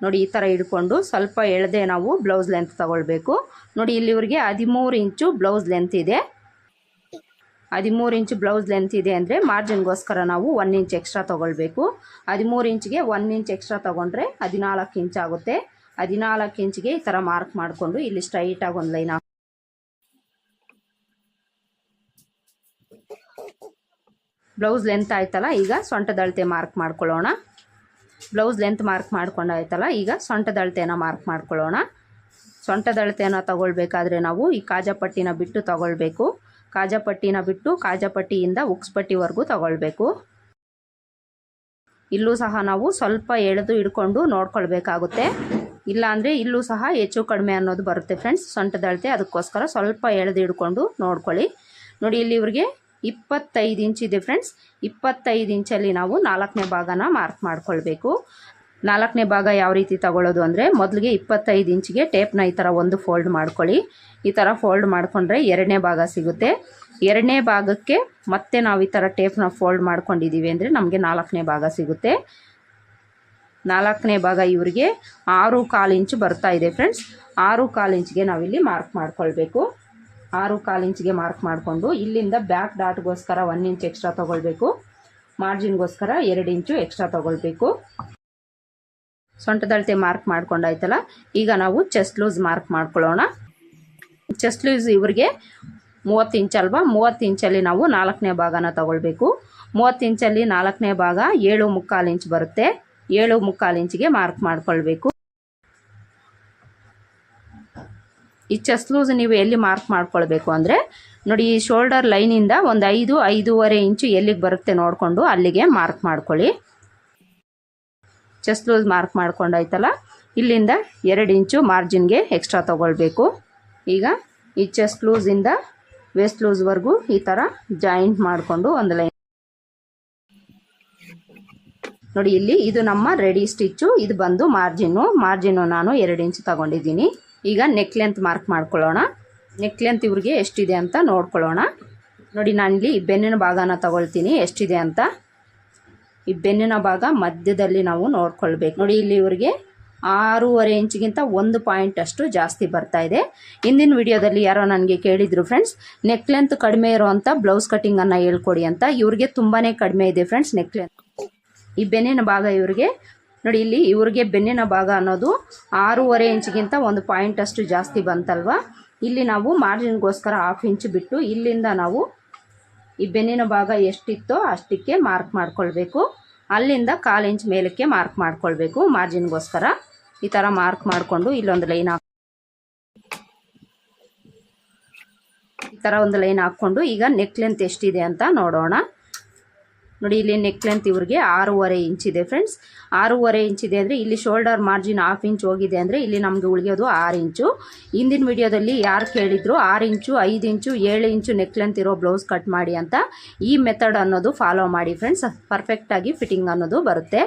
Speaker 1: ನೋಡಿ, ಈ ಥರ ಹಿಡ್ಕೊಂಡು ಸ್ವಲ್ಪ ಎಳೆದೆ ನಾವು ಬ್ಲೌಸ್ ಲೆಂತ್ ತಗೊಳ್ಬೇಕು. ನೋಡಿ ಇಲ್ಲಿವರಿಗೆ ಹದಿಮೂರು ಇಂಚು ಬ್ಲೌಸ್ ಲೆಂತ್ ಇದೆ. ಹದಿಮೂರು ಇಂಚು ಬ್ಲೌಸ್ ಲೆಂತ್ ಇದೆ ಅಂದರೆ ಮಾರ್ಜಿನ್ಗೋಸ್ಕರ ನಾವು ಒನ್ ಇಂಚ್ ಎಕ್ಸ್ಟ್ರಾ ತೊಗೊಳ್ಬೇಕು. ಹದಿಮೂರು ಇಂಚ್ಗೆ ಒನ್ ಇಂಚ್ ಎಕ್ಸ್ಟ್ರಾ ತೊಗೊಂಡ್ರೆ ಹದಿನಾಲ್ಕು ಇಂಚ್ ಆಗುತ್ತೆ. ಹದಿನಾಲ್ಕು ಇಂಚ್ಗೆ ಈ ಥರ ಮಾರ್ಕ್ ಮಾಡಿಕೊಂಡು ಇಲ್ಲಿ ಸ್ಟ್ರೈಟಾಗಿ ಒಂದು ಲೈನ್ ಹಾಕಿ ಬ್ಲೌಸ್ ಲೆಂತ್ ಆಯ್ತಲ್ಲ, ಈಗ ಸೊಂಟದ ಅಳತೆ ಮಾರ್ಕ್ ಮಾಡ್ಕೊಳ್ಳೋಣ. ಬ್ಲೌಸ್ ಲೆಂತ್ ಮಾರ್ಕ್ ಮಾಡ್ಕೊಂಡಾಯ್ತಲ್ಲ, ಈಗ ಸೊಂಟದಳತೆನ ಮಾರ್ಕ್ ಮಾಡ್ಕೊಳ್ಳೋಣ. ಸೊಂಟದಳತೆನ ತಗೊಳ್ಬೇಕಾದ್ರೆ ನಾವು ಈ ಕಾಜಾಪಟ್ಟಿನ ಬಿಟ್ಟು ತಗೊಳ್ಬೇಕು. ಕಾಜಾಪಟ್ಟಿನ ಬಿಟ್ಟು ಕಾಜಾಪಟ್ಟಿಯಿಂದ ಉಕ್ಸ್ಪಟ್ಟಿವರೆಗೂ ತಗೊಳ್ಬೇಕು. ಇಲ್ಲೂ ಸಹ ನಾವು ಸ್ವಲ್ಪ ಎಳೆದು ಹಿಡ್ಕೊಂಡು ನೋಡ್ಕೊಳ್ಬೇಕಾಗುತ್ತೆ. ಇಲ್ಲಾಂದರೆ ಇಲ್ಲೂ ಸಹ ಹೆಚ್ಚು ಕಡಿಮೆ ಅನ್ನೋದು ಬರುತ್ತೆ ಫ್ರೆಂಡ್ಸ್ ಸೊಂಟದಳತೆ ಅದಕ್ಕೋಸ್ಕರ ಸ್ವಲ್ಪ ಎಳೆದು ಹಿಡ್ಕೊಂಡು ನೋಡ್ಕೊಳ್ಳಿ. ನೋಡಿ, ಇಲ್ಲಿ ಇವ್ರಿಗೆ ಇಪ್ಪತ್ತೈದು ಇಂಚ್ ಇದೆ ಫ್ರೆಂಡ್ಸ್ ಇಪ್ಪತ್ತೈದು ಇಂಚಲ್ಲಿ ನಾವು ನಾಲ್ಕನೇ ಭಾಗನ ಮಾರ್ಕ್ ಮಾಡ್ಕೊಳ್ಬೇಕು. ನಾಲ್ಕನೇ ಭಾಗ ಯಾವ ರೀತಿ ತಗೊಳ್ಳೋದು ಅಂದರೆ ಮೊದಲಿಗೆ ಇಪ್ಪತ್ತೈದು ಇಂಚಿಗೆ ಟೇಪ್ನ ಈ ಥರ ಒಂದು ಫೋಲ್ಡ್ ಮಾಡ್ಕೊಳ್ಳಿ. ಈ ಥರ ಫೋಲ್ಡ್ ಮಾಡಿಕೊಂಡ್ರೆ ಎರಡನೇ ಭಾಗ ಸಿಗುತ್ತೆ. ಎರಡನೇ ಭಾಗಕ್ಕೆ ಮತ್ತೆ ನಾವು ಈ ಥರ ಟೇಪ್ನ ಫೋಲ್ಡ್ ಮಾಡ್ಕೊಂಡಿದ್ದೀವಿ ಅಂದರೆ ನಮಗೆ ನಾಲ್ಕನೇ ಭಾಗ ಸಿಗುತ್ತೆ. ನಾಲ್ಕನೇ ಭಾಗ ಇವರಿಗೆ ಆರು ಕಾಲು ಇಂಚು ಬರ್ತಾ ಇದೆ ಫ್ರೆಂಡ್ಸ್ ಆರು ಕಾಲು ಇಂಚ್ಗೆ ನಾವಿಲ್ಲಿ ಮಾರ್ಕ್ ಮಾಡ್ಕೊಳ್ಬೇಕು. ಆರು ಕಾಲು ಇಂಚ್ಗೆ ಮಾರ್ಕ್ ಮಾಡಿಕೊಂಡು ಇಲ್ಲಿಂದ ಬ್ಯಾಕ್ ಡಾಟ್ಗೋಸ್ಕರ ಒನ್ ಇಂಚ್ ಎಕ್ಸ್ಟ್ರಾ ತೊಗೊಳ್ಬೇಕು. ಮಾರ್ಜಿನ್ಗೋಸ್ಕರ ಎರಡು ಇಂಚು ಎಕ್ಸ್ಟ್ರಾ ತೊಗೊಳ್ಬೇಕು. ಸೊಂಟದಳತೆ ಮಾರ್ಕ್ ಮಾಡ್ಕೊಂಡಾಯ್ತಲ್ಲ, ಈಗ ನಾವು ಚೆಸ್ಟ್ ಲೂಸ್ ಮಾರ್ಕ್ ಮಾಡ್ಕೊಳ್ಳೋಣ. ಚೆಸ್ಟ್ ಲೂಸ್ ಇವ್ರಿಗೆ ಮೂವತ್ತು ಇಂಚ್ ಅಲ್ವಾ? ಮೂವತ್ತು ಇಂಚಲ್ಲಿ ನಾವು ನಾಲ್ಕನೇ ಭಾಗನ ತಗೊಳ್ಬೇಕು. ಮೂವತ್ತು ಇಂಚಲ್ಲಿ ನಾಲ್ಕನೇ ಭಾಗ ಏಳು ಮುಕ್ಕಾಲು ಇಂಚ್ ಬರುತ್ತೆ. ಏಳು ಮುಕ್ಕಾಲು ಇಂಚಿಗೆ ಮಾರ್ಕ್ ಮಾಡ್ಕೊಳ್ಬೇಕು. ಈ ಚೆಸ್ ಲೂಸ್ ನೀವು ಎಲ್ಲಿ ಮಾರ್ಕ್ ಮಾಡ್ಕೊಳ್ಬೇಕು ಅಂದರೆ, ನೋಡಿ ಈ ಶೋಲ್ಡರ್ ಲೈನಿಂದ ಒಂದು ಐದು, ಐದೂವರೆ ಇಂಚು ಎಲ್ಲಿಗೆ ಬರುತ್ತೆ ನೋಡಿಕೊಂಡು ಅಲ್ಲಿಗೆ ಮಾರ್ಕ್ ಮಾಡ್ಕೊಳ್ಳಿ. ಚೆಸ್ಟ್ ಲೂಸ್ ಮಾರ್ಕ್ ಮಾಡ್ಕೊಂಡಾಯ್ತಲ್ಲ ಇಲ್ಲಿಂದ ಎರಡು ಇಂಚು ಮಾರ್ಜಿನ್ಗೆ ಎಕ್ಸ್ಟ್ರಾ ತೊಗೊಳ್ಬೇಕು. ಈಗ ಈ ಚೆಸ್ಟ್ ಲೂಸಿಂದ ವೇಸ್ಟ್ ಲೂಸ್ವರೆಗೂ ಈ ಥರ ಜಾಯಿಂಟ್ ಮಾಡಿಕೊಂಡು ಒಂದು ಲೈನ್ ನೋಡಿ ಇಲ್ಲಿ ಇದು ನಮ್ಮ ರೆಡಿ ಸ್ಟಿಚ್ಚು ಇದು ಬಂದು ಮಾರ್ಜಿನ್ನು ಮಾರ್ಜಿನ್ನು ನಾನು ಎರಡು ಇಂಚು ತಗೊಂಡಿದ್ದೀನಿ. ಈಗ ನೆಕ್ ಲೆಂತ್ ಮಾರ್ಕ್ ಮಾಡ್ಕೊಳ್ಳೋಣ. ನೆಕ್ ಲೆಂತ್ ಇವ್ರಿಗೆ ಎಷ್ಟಿದೆ ಅಂತ ನೋಡ್ಕೊಳ್ಳೋಣ. ನೋಡಿ ನಾನಿಲ್ಲಿ ಬೆನ್ನಿನ ಭಾಗನ ತಗೊಳ್ತೀನಿ. ಎಷ್ಟಿದೆ ಅಂತ ಈ ಬೆನ್ನಿನ ಭಾಗ ಮಧ್ಯದಲ್ಲಿ ನಾವು ನೋಡ್ಕೊಳ್ಬೇಕು. ನೋಡಿ, ಇಲ್ಲಿ ಇವ್ರಿಗೆ ಆರೂವರೆ ಇಂಚಿಗಿಂತ ಒಂದು ಪಾಯಿಂಟ್ ಅಷ್ಟು ಜಾಸ್ತಿ ಬರ್ತಾ ಇದೆ. ಹಿಂದಿನ ವಿಡಿಯೋದಲ್ಲಿ ಯಾರೋ ನನಗೆ ಕೇಳಿದ್ರು ಫ್ರೆಂಡ್ಸ್ ನೆಕ್ ಲೆಂತ್ ಕಡಿಮೆ ಇರೋವಂಥ ಬ್ಲೌಸ್ ಕಟ್ಟಿಂಗನ್ನು ಹೇಳ್ಕೊಡಿ ಅಂತ. ಇವ್ರಿಗೆ ತುಂಬಾ ಕಡಿಮೆ ಇದೆ ಫ್ರೆಂಡ್ಸ್ ನೆಕ್ ಲೆಂತ್ ಈ ಬೆನ್ನಿನ ಭಾಗ ಇವ್ರಿಗೆ ನೋಡಿ, ಇಲ್ಲಿ ಇವ್ರಿಗೆ ಬೆನ್ನಿನ ಭಾಗ ಅನ್ನೋದು ಆರೂವರೆ ಇಂಚ್ಗಿಂತ ಒಂದು ಪಾಯಿಂಟ್ ಅಷ್ಟು ಜಾಸ್ತಿ ಬಂತಲ್ವಾ? ಇಲ್ಲಿ ನಾವು ಮಾರ್ಜಿನ್ಗೋಸ್ಕರ ಹಾಫ್ ಇಂಚ್ ಬಿಟ್ಟು ಇಲ್ಲಿಂದ ನಾವು ಈ ಬೆನ್ನಿನ ಭಾಗ ಎಷ್ಟಿತ್ತೋ ಅಷ್ಟಕ್ಕೆ ಮಾರ್ಕ್ ಮಾಡ್ಕೊಳ್ಬೇಕು. ಅಲ್ಲಿಂದ ಕಾಲು ಇಂಚ್ ಮೇಲಕ್ಕೆ ಮಾರ್ಕ್ ಮಾಡ್ಕೊಳ್ಬೇಕು ಮಾರ್ಜಿನ್ಗೋಸ್ಕರ. ಈ ಥರ ಮಾರ್ಕ್ ಮಾಡಿಕೊಂಡು ಇಲ್ಲೊಂದು ಲೈನ್ ಹಾಕಿ ಈ ಥರ ಒಂದು ಲೈನ್ ಹಾಕ್ಕೊಂಡು ಈಗ ನೆಕ್ ಲೆಂತ್ ಎಷ್ಟಿದೆ ಅಂತ ನೋಡೋಣ. ನೋಡಿ, ಇಲ್ಲಿ ನೆಕ್ ಲೆಂತ್ ಇವ್ರಿಗೆ ಆರೂವರೆ ಇಂಚ್ ಇದೆ ಫ್ರೆಂಡ್ಸ್ ಆರೂವರೆ ಇದೆ ಅಂದರೆ ಇಲ್ಲಿ ಶೋಲ್ಡರ್ ಮಾರ್ಜಿನ್ ಹಾಫ್ ಇಂಚ್ ಹೋಗಿದೆ ಅಂದರೆ ಇಲ್ಲಿ ನಮಗೆ ಉಳಿಯೋದು ಆರು ಇಂಚು ಹಿಂದಿನ ವಿಡಿಯೋದಲ್ಲಿ ಯಾರು ಕೇಳಿದ್ರು ಆರು ಇಂಚು ಐದು ಇಂಚು ಏಳು ಇಂಚು ನೆಕ್ ಲೆಂತ್ ಇರೋ ಬ್ಲೌಸ್ ಕಟ್ ಮಾಡಿ ಅಂತ ಈ ಮೆಥಡ್ ಅನ್ನೋದು ಫಾಲೋ ಮಾಡಿ ಫ್ರೆಂಡ್ಸ್ ಪರ್ಫೆಕ್ಟಾಗಿ ಫಿಟ್ಟಿಂಗ್ ಅನ್ನೋದು ಬರುತ್ತೆ.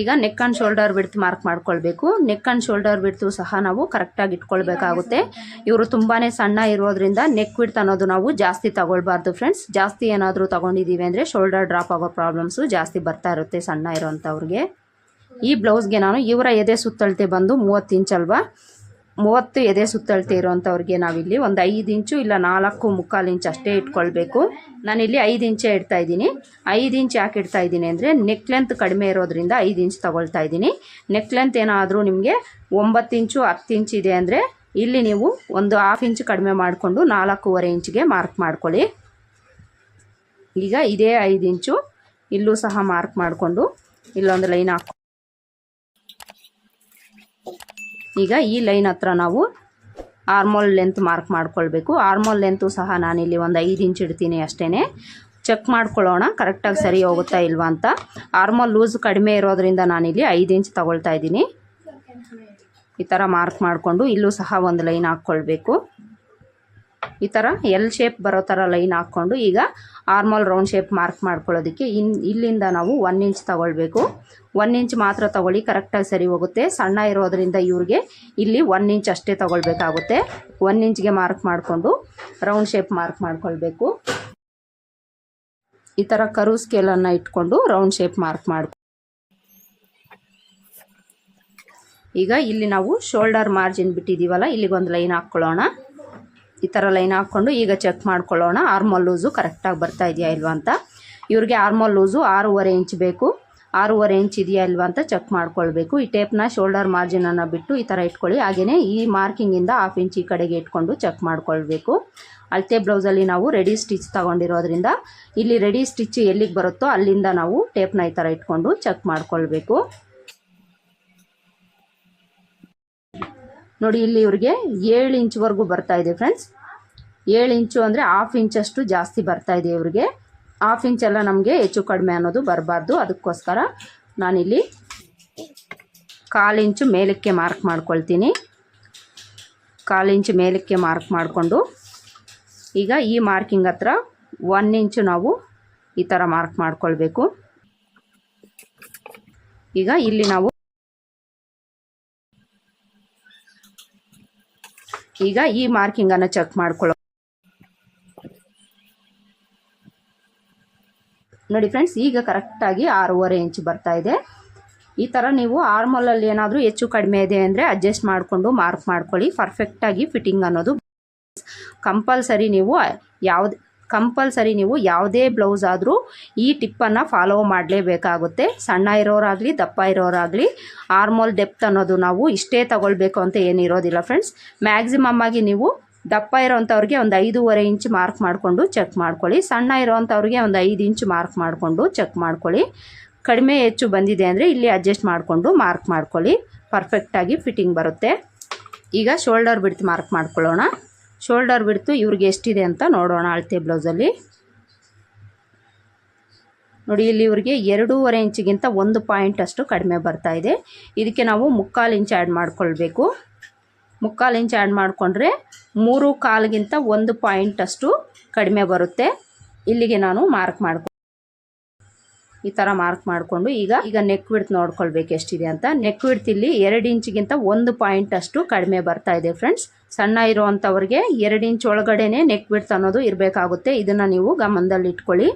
Speaker 1: ಈಗ neck and shoulder width mark ಮಾಡ್ಕೊಳ್ಬೇಕು. ನೆಕ್ ಆ್ಯಂಡ್ ಶೋಲ್ಡರ್ ವಿಡ್ತು ಸಹ ನಾವು ಕರೆಕ್ಟಾಗಿ ಇಟ್ಕೊಳ್ಬೇಕಾಗುತ್ತೆ. ಇವರು ತುಂಬಾ ಸಣ್ಣ ಇರೋದ್ರಿಂದ ನೆಕ್ ಬಿಡ್ತ್ ಅನ್ನೋದು ನಾವು ಜಾಸ್ತಿ ತಗೊಳ್ಬಾರ್ದು ಫ್ರೆಂಡ್ಸ್ ಜಾಸ್ತಿ ಏನಾದರೂ ತಗೊಂಡಿದ್ದೀವಿ ಅಂದರೆ ಶೋಲ್ಡರ್ ಡ್ರಾಪ್ ಆಗೋ ಪ್ರಾಬ್ಲಮ್ಸು ಜಾಸ್ತಿ ಬರ್ತಾ ಇರುತ್ತೆ ಸಣ್ಣ ಇರೋಂಥವ್ರಿಗೆ ಈ ಬ್ಲೌಸ್ಗೆ ನಾನು ಇವರ ಎದೆ ಸುತ್ತಳತೆ ಬಂದು ಮೂವತ್ತು ಇಂಚ್ ಅಲ್ವಾ? ಮೂವತ್ತು ಎದೆ ಸುತ್ತಳತೆ ಇರೋವಂಥವ್ರಿಗೆ ನಾವಿಲ್ಲಿ ಒಂದು ಐದು ಇಂಚು ಇಲ್ಲ ನಾಲ್ಕು ಮುಕ್ಕಾಲು ಇಂಚು ಅಷ್ಟೇ ಇಟ್ಕೊಳ್ಬೇಕು. ನಾನಿಲ್ಲಿ ಐದು ಇಂಚೇ ಇಡ್ತಾ ಇದ್ದೀನಿ. ಐದು ಇಂಚ್ ಯಾಕೆ ಇಡ್ತಾ ಇದ್ದೀನಿ ಅಂದರೆ ನೆಕ್ ಲೆಂತ್ ಕಡಿಮೆ ಇರೋದ್ರಿಂದ ಐದು ಇಂಚ್ ತಗೊಳ್ತಾ ಇದ್ದೀನಿ. ನೆಕ್ ಲೆಂತ್ ಏನಾದರೂ ನಿಮಗೆ ಒಂಬತ್ತು ಇಂಚು ಹತ್ತು ಇಂಚ್ ಇದೆ ಅಂದರೆ ಇಲ್ಲಿ ನೀವು ಒಂದು ಹಾಫ್ ಇಂಚ್ ಕಡಿಮೆ ಮಾಡಿಕೊಂಡು ನಾಲ್ಕೂವರೆ ಇಂಚಿಗೆ ಮಾರ್ಕ್ ಮಾಡ್ಕೊಳ್ಳಿ. ಈಗ ಇದೇ ಐದು ಇಂಚು ಇಲ್ಲೂ ಸಹ ಮಾರ್ಕ್ ಮಾಡಿಕೊಂಡು ಇಲ್ಲೊಂದು ಲೈನ್ ಹಾಕಿ ಈಗ ಈ ಲೈನ್ ಹತ್ರ ನಾವು ಆರ್ಮೋಲ್ ಲೆಂತ್ ಮಾರ್ಕ್ ಮಾಡ್ಕೊಳ್ಬೇಕು. ಆರ್ಮೋಲ್ ಲೆಂತು ಸಹ ನಾನಿಲ್ಲಿ ಒಂದು ಐದು ಇಂಚ್ ಇಡ್ತೀನಿ ಅಷ್ಟೇ ಚೆಕ್ ಮಾಡ್ಕೊಳ್ಳೋಣ ಕರೆಕ್ಟಾಗಿ ಸರಿ ಹೋಗುತ್ತಾ ಇಲ್ವಾ ಅಂತ. ಆರ್ಮೋಲ್ ಲೂಸ್ ಕಡಿಮೆ ಇರೋದ್ರಿಂದ ನಾನಿಲ್ಲಿ ಐದು ಇಂಚ್ ತಗೊಳ್ತಾ ಇದ್ದೀನಿ. ಈ ಥರ ಮಾರ್ಕ್ ಮಾಡಿಕೊಂಡು ಇಲ್ಲೂ ಸಹ ಒಂದು ಲೈನ್ ಹಾಕ್ಕೊಳ್ಬೇಕು. ಈ ಥರ ಎಲ್ ಶೇಪ್ ಬರೋ ಥರ ಲೈನ್ ಹಾಕ್ಕೊಂಡು ಈಗ ಆರ್ಮಲ್ ರೌಂಡ್ ಶೇಪ್ ಮಾರ್ಕ್ ಮಾಡ್ಕೊಳ್ಳೋದಕ್ಕೆ ಇನ್ ಇಲ್ಲಿಂದ ನಾವು ಒನ್ ಇಂಚ್ ತಗೊಳ್ಬೇಕು. ಒನ್ ಇಂಚ್ ಮಾತ್ರ ತಗೊಳ್ಳಿ ಕರೆಕ್ಟಾಗಿ ಸರಿ ಹೋಗುತ್ತೆ. ಸಣ್ಣ ಇರೋದ್ರಿಂದ ಇವ್ರಿಗೆ ಇಲ್ಲಿ ಒನ್ ಇಂಚ್ ಅಷ್ಟೇ ತಗೊಳ್ಬೇಕಾಗುತ್ತೆ. ಒನ್ ಇಂಚ್ಗೆ ಮಾರ್ಕ್ ಮಾಡಿಕೊಂಡು ರೌಂಡ್ ಶೇಪ್ ಮಾರ್ಕ್ ಮಾಡ್ಕೊಳ್ಬೇಕು. ಈ ಥರ ಕರು ಸ್ಕೇಲನ್ನು ಇಟ್ಕೊಂಡು ರೌಂಡ್ ಶೇಪ್ ಮಾರ್ಕ್ ಮಾಡಿ ಈಗ ಇಲ್ಲಿ ನಾವು ಶೋಲ್ಡರ್ ಮಾರ್ಜಿನ್ ಬಿಟ್ಟಿದ್ದೀವಲ್ಲ, ಇಲ್ಲಿಗೊಂದು ಲೈನ್ ಹಾಕ್ಕೊಳ್ಳೋಣ. ಈ ಥರ ಲೈನ್ ಹಾಕ್ಕೊಂಡು ಈಗ ಚೆಕ್ ಮಾಡ್ಕೊಳ್ಳೋಣ. ಆರ್ಮಲ್ ಲೂಸು ಕರೆಕ್ಟಾಗಿ ಬರ್ತಾ ಇದೆಯಾ ಇಲ್ವಾ ಅಂತ. ಇವ್ರಿಗೆ ಆರ್ಮಲ್ ಲೂಸು ಆರೂವರೆ ಇಂಚ್ ಬೇಕು. ಆರೂವರೆ ಇಂಚ್ ಇದೆಯಾ ಇಲ್ವಾ ಅಂತ ಚೆಕ್ ಮಾಡ್ಕೊಳ್ಬೇಕು. ಈ ಟೇಪ್ನ ಶೋಲ್ಡರ್ ಮಾರ್ಜಿನನ್ನು ಬಿಟ್ಟು ಈ ಥರ ಇಟ್ಕೊಳ್ಳಿ. ಹಾಗೆಯೇ ಈ ಮಾರ್ಕಿಂಗಿಂದ ಹಾಫ್ ಇಂಚ್ ಈ ಕಡೆಗೆ ಇಟ್ಕೊಂಡು ಚೆಕ್ ಮಾಡ್ಕೊಳ್ಬೇಕು. ಅಳತೆ ಬ್ಲೌಸಲ್ಲಿ ನಾವು ರೆಡಿ ಸ್ಟಿಚ್ ತಗೊಂಡಿರೋದ್ರಿಂದ ಇಲ್ಲಿ ರೆಡಿ ಸ್ಟಿಚ್ ಎಲ್ಲಿಗೆ ಬರುತ್ತೋ ಅಲ್ಲಿಂದ ನಾವು ಟೇಪ್ನ ಈ ಥರ ಇಟ್ಕೊಂಡು ಚೆಕ್ ಮಾಡ್ಕೊಳ್ಬೇಕು. ನೋಡಿ, ಇಲ್ಲಿ ಇವ್ರಿಗೆ ಏಳು ಇಂಚ್ವರೆಗೂ ಬರ್ತಾ ಇದೆ ಫ್ರೆಂಡ್ಸ್ ಏಳು ಇಂಚು ಅಂದರೆ ಹಾಫ್ ಇಂಚಷ್ಟು ಜಾಸ್ತಿ ಬರ್ತಾ ಇದೆ ಇವ್ರಿಗೆ. ಹಾಫ್ ಇಂಚೆಲ್ಲ ನಮಗೆ ಹೆಚ್ಚು ಕಡಿಮೆ ಅನ್ನೋದು ಬರಬಾರ್ದು. ಅದಕ್ಕೋಸ್ಕರ ನಾನಿಲ್ಲಿ ಕಾಲು ಇಂಚು ಮೇಲಕ್ಕೆ ಮಾರ್ಕ್ ಮಾಡ್ಕೊಳ್ತೀನಿ. ಕಾಲು ಇಂಚು ಮೇಲಕ್ಕೆ ಮಾರ್ಕ್ ಮಾಡಿಕೊಂಡು ಈಗ ಈ ಮಾರ್ಕಿಂಗ್ ಹತ್ರ ಒನ್ ಇಂಚು ನಾವು ಈ ಥರ ಮಾರ್ಕ್ ಮಾಡ್ಕೊಳ್ಬೇಕು. ಈಗ ಇಲ್ಲಿ ನಾವು ಈಗ ಈ ಮಾರ್ಕಿಂಗ್ ಅನ್ನ ಚೆಕ್ ಮಾಡ್ಕೊಳ್ಳೋ ನೋಡಿ ಫ್ರೆಂಡ್ಸ್ ಈಗ ಕರೆಕ್ಟಾಗಿ ಆರೂವರೆ ಇಂಚ್ ಬರ್ತಾ ಇದೆ. ಈ ಥರ ನೀವು ಆರ್ಮಲಲ್ಲಿ ಏನಾದರೂ ಹೆಚ್ಚು ಕಡಿಮೆ ಇದೆ ಅಂದ್ರೆ ಅಡ್ಜಸ್ಟ್ ಮಾಡಿಕೊಂಡು ಮಾರ್ಕ್ ಮಾಡ್ಕೊಳ್ಳಿ. ಪರ್ಫೆಕ್ಟಾಗಿ ಫಿಟ್ಟಿಂಗ್ ಅನ್ನೋದು ಕಂಪಲ್ಸರಿ ನೀವು ಯಾವ್ದು ಕಂಪಲ್ಸರಿ ನೀವು ಯಾವುದೇ ಬ್ಲೌಸ್ ಆದರೂ ಈ ಟಿಪ್ಪನ್ನು ಫಾಲೋ ಮಾಡಲೇಬೇಕಾಗುತ್ತೆ. ಸಣ್ಣ ಇರೋರಾಗಲಿ, ದಪ್ಪ ಇರೋರಾಗಲಿ ಆರ್ಮೋಲ್ ಡೆಪ್ತ್ ಅನ್ನೋದು ನಾವು ಇಷ್ಟೇ ತಗೊಳ್ಬೇಕು ಅಂತ ಏನಿರೋದಿಲ್ಲ ಫ್ರೆಂಡ್ಸ್ ಮ್ಯಾಕ್ಸಿಮಮ್ ಆಗಿ ನೀವು ದಪ್ಪ ಇರೋವಂಥವ್ರಿಗೆ ಒಂದು ಐದೂವರೆ ಇಂಚ್ ಮಾರ್ಕ್ ಮಾಡಿಕೊಂಡು ಚೆಕ್ ಮಾಡ್ಕೊಳ್ಳಿ. ಸಣ್ಣ ಇರೋವಂಥವ್ರಿಗೆ ಒಂದು ಐದು ಇಂಚ್ ಮಾರ್ಕ್ ಮಾಡಿಕೊಂಡು ಚೆಕ್ ಮಾಡ್ಕೊಳ್ಳಿ. ಕಡಿಮೆ ಹೆಚ್ಚು ಬಂದಿದೆ ಅಂದರೆ ಇಲ್ಲಿ ಅಡ್ಜಸ್ಟ್ ಮಾಡಿಕೊಂಡು ಮಾರ್ಕ್ ಮಾಡ್ಕೊಳ್ಳಿ. ಪರ್ಫೆಕ್ಟಾಗಿ ಫಿಟ್ಟಿಂಗ್ ಬರುತ್ತೆ. ಈಗ ಶೋಲ್ಡರ್ ಬಿಡ್ತು ಮಾರ್ಕ್ ಮಾಡ್ಕೊಳ್ಳೋಣ. ಶೋಲ್ಡರ್ ಬಿಡ್ತು ಇವ್ರಿಗೆ ಎಷ್ಟಿದೆ ಅಂತ ನೋಡೋಣ ಅಳತೆ ಬ್ಲೌಸಲ್ಲಿ. ನೋಡಿ, ಇಲ್ಲಿ ಇವ್ರಿಗೆ ಎರಡೂವರೆ ಇಂಚಿಗಿಂತ ಒಂದು ಪಾಯಿಂಟ್ ಅಷ್ಟು ಕಡಿಮೆ ಬರ್ತಾ ಇದೆ. ಇದಕ್ಕೆ ನಾವು ಮುಕ್ಕಾಲು ಇಂಚ್ ಆ್ಯಡ್ ಮಾಡ್ಕೊಳ್ಬೇಕು. ಮುಕ್ಕಾಲು ಇಂಚ್ ಆ್ಯಡ್ ಮಾಡಿಕೊಂಡ್ರೆ ಮೂರು ಕಾಲಿಗಿಂತ ಒಂದು ಪಾಯಿಂಟ್ ಅಷ್ಟು ಕಡಿಮೆ ಬರುತ್ತೆ. ಇಲ್ಲಿಗೆ ನಾನು ಮಾರ್ಕ್ ಮಾಡ್ಕೊ ಈ ಥರ ಮಾರ್ಕ್ ಮಾಡಿಕೊಂಡು ಈಗ ಈಗ ನೆಕ್ ವಿಡ್ತ್ ನೋಡ್ಕೊಳ್ಬೇಕು ಎಷ್ಟಿದೆ ಅಂತ. ನೆಕ್ ವಿಡ್ತ್ ಇಲ್ಲಿ ಎರಡು ಇಂಚಿಗಿಂತ ಒಂದು ಪಾಯಿಂಟ್ ಅಷ್ಟು ಕಡಿಮೆ ಬರ್ತಾ ಇದೆ ಫ್ರೆಂಡ್ಸ್ ಸಣ್ಣ ಇರುವಂಥವ್ರಿಗೆ ಎರಡು ಇಂಚ್ ಒಳಗಡೆನೆ ನೆಕ್ ವಿಡ್ತ್ ಅನ್ನೋದು ಇರಬೇಕಾಗುತ್ತೆ. ಇದನ್ನು ನೀವು ಗಮನದಲ್ಲಿ ಇಟ್ಕೊಳ್ಳಿ.